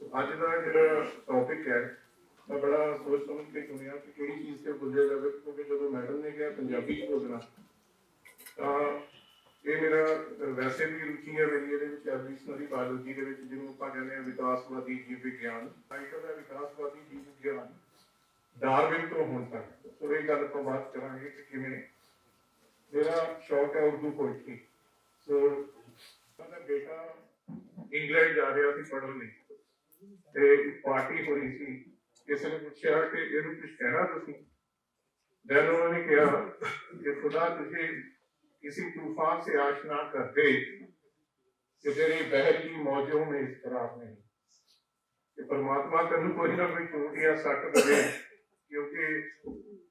ਅੱਜ ਦਾ ਜਿਹੜਾ ਟੌਪਿਕ ਹੈ, ਮੈਂ ਬੜਾ ਸੋਚ ਸਮਝ ਕੇ ਚੁਣਿਆ ਕਿ ਕਿਹੜੀ ਚੀਜ਼ ਤੇ ਬੋਲਿਆ ਜਾਵੇ, ਕਿਉਂਕਿ ਜਦੋਂ ਮੈਡਮ ਨੇ ਕਿਹਾ ਪੰਜਾਬੀ ਚ ਬੋਲਣਾ, ਤਾਂ ਇਹ ਮੇਰਾ ਵੈਸੇ ਵੀ ਰੁਚੀ ਹੈ ਮੇਰੀ ਇਹਦੇ ਵਿੱਚ ਐਵੋਲੂਸ਼ਨਰੀ ਬਾਇਓਲੋਜੀ ਦੇ ਵਿੱਚ, ਜਿਹਨੂੰ ਆਪਾਂ ਕਹਿੰਦੇ ਆ ਵਿਕਾਸਵਾਦੀ ਜੀਵ ਵਿਗਿਆਨ। ਟਾਈਟਲ ਹੈ ਵਿਕਾਸਵਾਦੀ ਜੀਵ ਵਿਗਿਆਨ, ਡਾਰਵਿਨ ਤੋਂ ਹੁਣ ਤੱਕ। ਸੋ ਇਹ ਗੱਲ ਆਪਾਂ ਬਾਤ ਕਰਾਂਗੇ ਕਿ ਕਿਵੇਂ ਮੇਰਾ ਸ਼ੌਕ ਹੈ ਉਰਦੂ ਪੋਇਟਰੀ। ਸੋ, ਮੇਰਾ ਬੇਟਾ ਇੰਗਲੈਂਡ ਜਾ ਰਿਹਾ ਸੀ ਪੜ੍ਹਨ ਲਈ। ਤੇ ਇੱਕ ਪਾਰਟੀ ਹੋ ਰਹੀ ਸੀ ਕਿਸੇ ਨੇ ਪੁੱਛਿਆ ਕਿ ਇਹਨੂੰ ਕੁਝ ਕਹਿਣਾ ਤੁਸੀਂ then उन्होंने कहा कि खुदा तुझे किसी तूफान से आशना कर दे कि तेरी बहर की मौजों में इस तरह नहीं कि परमात्मा तेन कोई ना कोई चोट या सट दे क्योंकि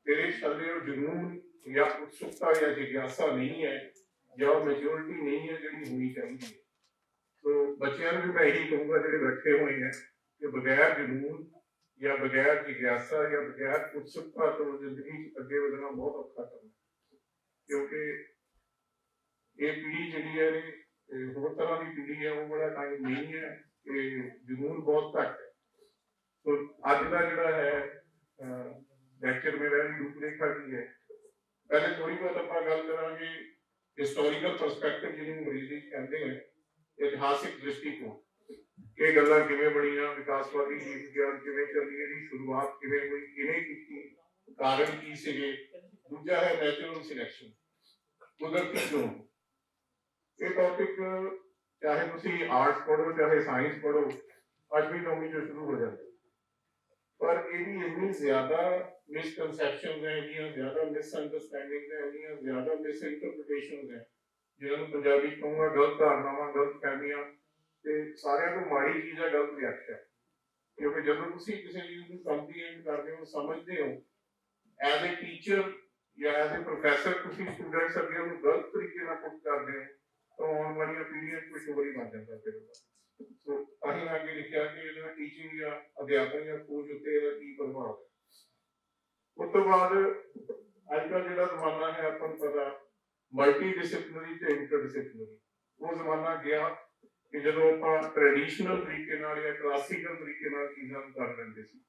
तेरे छले जुनून या उत्सुकता या जिज्ञासा नहीं है या मेजोरिटी नहीं है ਜਿਹੜੀ ਹੋਣੀ ਚਾਹੀਦੀ ਹੈ ਸੋ ਬੱਚਿਆਂ ਨੂੰ ਵੀ ਮੈਂ ਇਹੀ ਕਹੂੰਗਾ ਜਿਹੜੇ ਬੈਠੇ ਹੋਏ ਹੈ ਕਿ ਬਗੈਰ ਜਨੂਨ ਜਾਂ ਬਗੈਰ ਜਿਗਿਆਸਾ ਜਾਂ ਬਗੈਰ ਉਤਸੁਕਤਾ ਤੋਂ ਜ਼ਿੰਦਗੀ 'ਚ ਅੱਗੇ ਵਧਣਾ ਬਹੁਤ ਔਖਾ ਕੰਮ ਹੈ ਕਿਉਂਕਿ ਇਹ ਪੀੜ੍ਹੀ ਜਿਹੜੀ ਹੈ ਇਹ ਇਹ ਹੋਰ ਤਰ੍ਹਾਂ ਦੀ ਪੀੜ੍ਹੀ ਹੈ ਉਹ ਬੜਾ ਟਾਈਮ ਨਹੀਂ ਹੈ ਕਿ ਜਨੂਨ ਬਹੁਤ ਘੱਟ ਹੈ ਸੋ ਅੱਜ ਦਾ ਜਿਹੜਾ ਹੈ ਲੈਕਚਰ ਮੇਰਾ ਇਹ ਰੂਪਰੇਖਾ ਕੀ ਹੈ ਪਹਿਲੇ ਥੋੜੀ ਬਹੁਤ ਆਪਾਂ ਗੱਲ ਕਰਾਂਗੇ ਹਿਸਟੋਰੀਕਲ ਪਰਸਪੈਕਟਿਵ ਜਿਹਨੂੰ ਅੰਗਰੇਜ਼ੀ 'ਚ ਕਹਿੰਦੇ ਆ ਇਤਿਹਾਸਿਕ ਦ੍ਰਿਸ਼ਟੀਕੋਣ ਇਹ ਗੱਲਾਂ ਕਿਵੇਂ ਬਣੀਆਂ ਵਿਕਾਸਵਾਦੀ ਜੀਵ ਵਿਗਿਆਨ ਕਿਵੇਂ ਚੱਲੀ ਇਹਦੀ ਸ਼ੁਰੂਆਤ ਕਿਵੇਂ ਹੋਈ ਕਿਹਨੇ ਕੀਤੀ ਕਾਰਨ ਕੀ ਸੀਗੇ ਦੂਜਾ ਹੈ ਨੈਚੁਰਲ ਸਿਲੈਕਸ਼ਨ ਕੁਦਰਤੀ ਚੋਣ ਇਹ ਟੌਪਿਕ ਚਾਹੇ ਤੁਸੀਂ ਆਰਟਸ ਪੜ੍ਹੋ ਚਾਹੇ ਸਾਇੰਸ ਪੜ੍ਹੋ ਅੱਠਵੀਂ ਨੌਵੀਂ ਤੋਂ ਸ਼ੁਰੂ ਹੋ ਜਾਂਦਾ ਪਰ ਇਹਦੀ ਇੰਨੀ ਜ਼ਿਆਦਾ ਮਿਸਕਨਸੈਪਸ਼ਨਸ ਹੈ ਇੰਨੀਆਂ ਜ਼ਿਆਦਾ ਮਿਸਅੰਡਰਸਟੈਂਡਿੰਗਸ ਹੈ ਇੰਨੀਆਂ ਜ਼ਿਆਦਾ ਮਿਸਇੰਟਰਪ੍ਰੀਟੇਸ਼ਨਸ ਹੈ ਜਿਹਨਾਂ ਨੂੰ ਪੰਜਾਬੀ ਕਹੂੰਗਾ ਗਲਤ ਧਾਰਨਾਵਾਂ, ਗਲਤ ਫਹਿਮੀਆਂ, ਤੇ ਸਾਰਿਆਂ ਤੋਂ ਮਾੜੀ ਚੀਜ਼ ਹੈ ਗਲਤ ਵਿਆਖਿਆ ਕਿਉਂਕਿ ਜਦੋਂ ਤੁਸੀਂ ਕਿਸੇ ਚੀਜ਼ ਨੂੰ ਕੰਪਲੀਮੈਂਟ ਕਰਦੇ ਹੋ, ਸਮਝਦੇ ਹੋ ਐਜ਼ ਅ ਟੀਚਰ ਜਾਂ ਐਜ਼ ਅ ਪ੍ਰੋਫੈਸਰ ਤੁਸੀਂ ਸਟੂਡੈਂਟਸ ਅੱਗੇ ਉਹਨੂੰ ਗਲਤ ਤਰੀਕੇ ਨਾਲ ਪੁੱਟ ਕਰਦੇ ਹੋ, ਤਾਂ ਆਉਣ ਵਾਲੀਆਂ ਪੀੜ੍ਹੀਆਂ ਕੁਝ ਹੋਰ ਹੀ ਬਣ ਜਾਂਦਾ ਫਿਰ ਸੋ ਅਸੀਂ ਅੱਗੇ ਲਿਖਿਆ ਕਿ ਇਹਦਾ ਟੀਚਿੰਗ ਜਾਂ ਅਧਿਆਪਨ ਜਾਂ ਖੋਜ ਉੱਤੇ ਇਹਦਾ ਕੀ ਪ੍ਰਭਾਵ ਹੈ। ਉਸ ਤੋਂ ਬਾਅਦ ਅੱਜ ਕੱਲ੍ਹ ਜਿਹੜਾ ਜ਼ਮਾਨਾ ਹੈ, ਆਪਾਂ ਨੂੰ ਪਤਾ ਮਲਟੀ ਡਿਸਪਲਿਨਰੀ ਤੇ ਇੰਟਰ ਡਿਸਪਲਿਨਰੀ ਉਹ ਜ਼ਮਾਨਾ ਗਿਆ ਕਿ ਜਦੋਂ ਆਪਾਂ ਟ੍ਰੈਡੀਸ਼ਨਲ ਤਰੀਕੇ ਨਾਲ ਜਾਂ ਕਲਾਸੀਕਲ ਤਰੀਕੇ ਨਾਲ ਚੀਜ਼ਾਂ ਨੂੰ ਕਰ ਲੈਂਦੇ ਸੀ।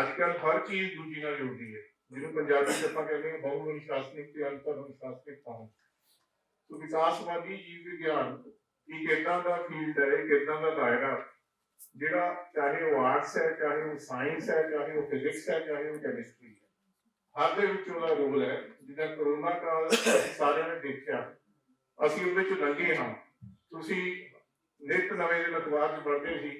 ਅੱਜ ਕੱਲ੍ਹ ਹਰ ਚੀਜ਼ ਦੂਜੀ ਨਾਲ ਜੁੜਦੀ ਹੈ। ਜਿਹਨੂੰ ਪੰਜਾਬੀ ਚ ਆਪਾਂ ਕਹਿੰਦੇ ਹਾਂ ਬਹੁ ਅਨੁਸ਼ਾਸਨਿਕ ਤੇ ਅੰਤਰ ਅਨੁਸ਼ਾਸਨਿਕ ਪਹੁੰਚ ਸੋ ਵਿਕਾਸਵਾਦੀ ਜੀਵ ਵਿਗਿਆਨ ਇੱਕ ਏਦਾਂ ਦਾ ਫੀਲਡ ਹੈ, ਇੱਕ ਏਦਾਂ ਦਾ ਦਾਇਰਾ, ਜਿਹੜਾ ਚਾਹੇ ਉਹ ਆਰਟਸ ਹੈ, ਚਾਹੇ ਉਹ ਸਾਇੰਸ ਹੈ, ਚਾਹੇ ਉਹ ਫਿਜ਼ਿਕਸ ਹੈ, ਚਾਹੇ ਉਹ ਕੈਮਿਸਟਰੀ ਹੈ। ਹਰ ਦੇ ਵਿੱਚ ਉਹਦਾ ਰੋਲ ਹੈ। ਜਿੱਦਾਂ ਕਰੋਨਾ ਕਾਲ ਸਾਰਿਆਂ ਨੇ ਦੇਖਿਆ, ਅਸੀਂ ਉਹਦੇ ਚ ਲੰਘੇ ਹਾਂ। ਤੁਸੀਂ ਨਿਤ ਨਵੇਂ ਦਿਨ ਅਖਬਾਰ 'ਚ ਪੜ੍ਹਦੇ ਸੀ,